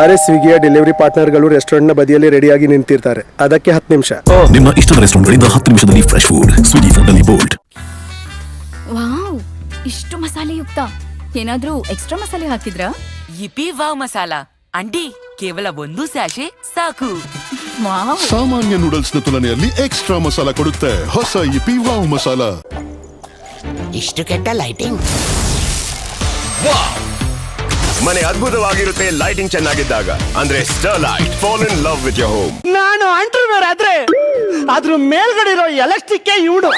ಅರೆ ಸ್ವಿಗ್ಗಿಯ ಡೆಲಿವರಿ ಪಾರ್ಟ್ನರ್ಗಳು ರೆಸ್ಟೋರೆಂಟ್ನ ಬದಿಯಲ್ಲಿ ರೆಡಿಯಾಗಿ ನಿಂತಿರ್ತಾರೆ. ಅದಕ್ಕೆ ಹತ್ತು ನಿಮಿಷ. ನಿಮ್ಮ ಇಷ್ಟದ ರೆಸ್ಟೋರೆಂಟ್ಗಳಿಂದ ಹತ್ತು ನಿಮಿಷದಲ್ಲಿ ಫ್ರೆಶ್ ಫುಡ್ ಸ್ವಿಗ್ಗಿ ಫುಡ್ನಲ್ಲಿ ಬೋಲ್ಡ್ ವಾವ್! ಇಷ್ಟು ಮಸಾಲೆಯುಕ್ತ. ಏನಾದ್ರೂ ಎಕ್ಸ್ಟ್ರಾ ಮಸಾಲೆ ಹಾಕಿದ್ರಾ? ಇಪಿ ವಾವ್ ಮಸಾಲ. ಅಂಟಿ ಕೇವಲ ಒಂದು ಸ್ಯಾಶೆ ಸಾಕು. ಸಾಮಾನ್ಯ ನೂಡಲ್ಸ್ನ ತುಲನೆಯಲ್ಲಿ ಎಕ್ಸ್ಟ್ರಾ ಮಸಾಲ ಕೊಡುತ್ತೆ. ಹೊಸ ಇಪಿ ವಾವ್ ಮಸಾಲ. ಇಷ್ಟು ಕೆಟ್ಟ ಲೈಟಿಂಗ್ ಮನೆ ಅದ್ಭುತವಾಗಿರುತ್ತೆ ಲೈಟಿಂಗ್ ಚೆನ್ನಾಗಿದ್ದಾಗ. ಅಂದ್ರೆ star light fall in love with your home ನಾನು ಅಂಟರ್ವೇರ್ ಆದ್ರೆ ಅದ್ರ ಮೇಲ್ಗಡೆ ಇರೋ ಎಲೆಕ್ಟ್ರಿಕ್ ಇವನು.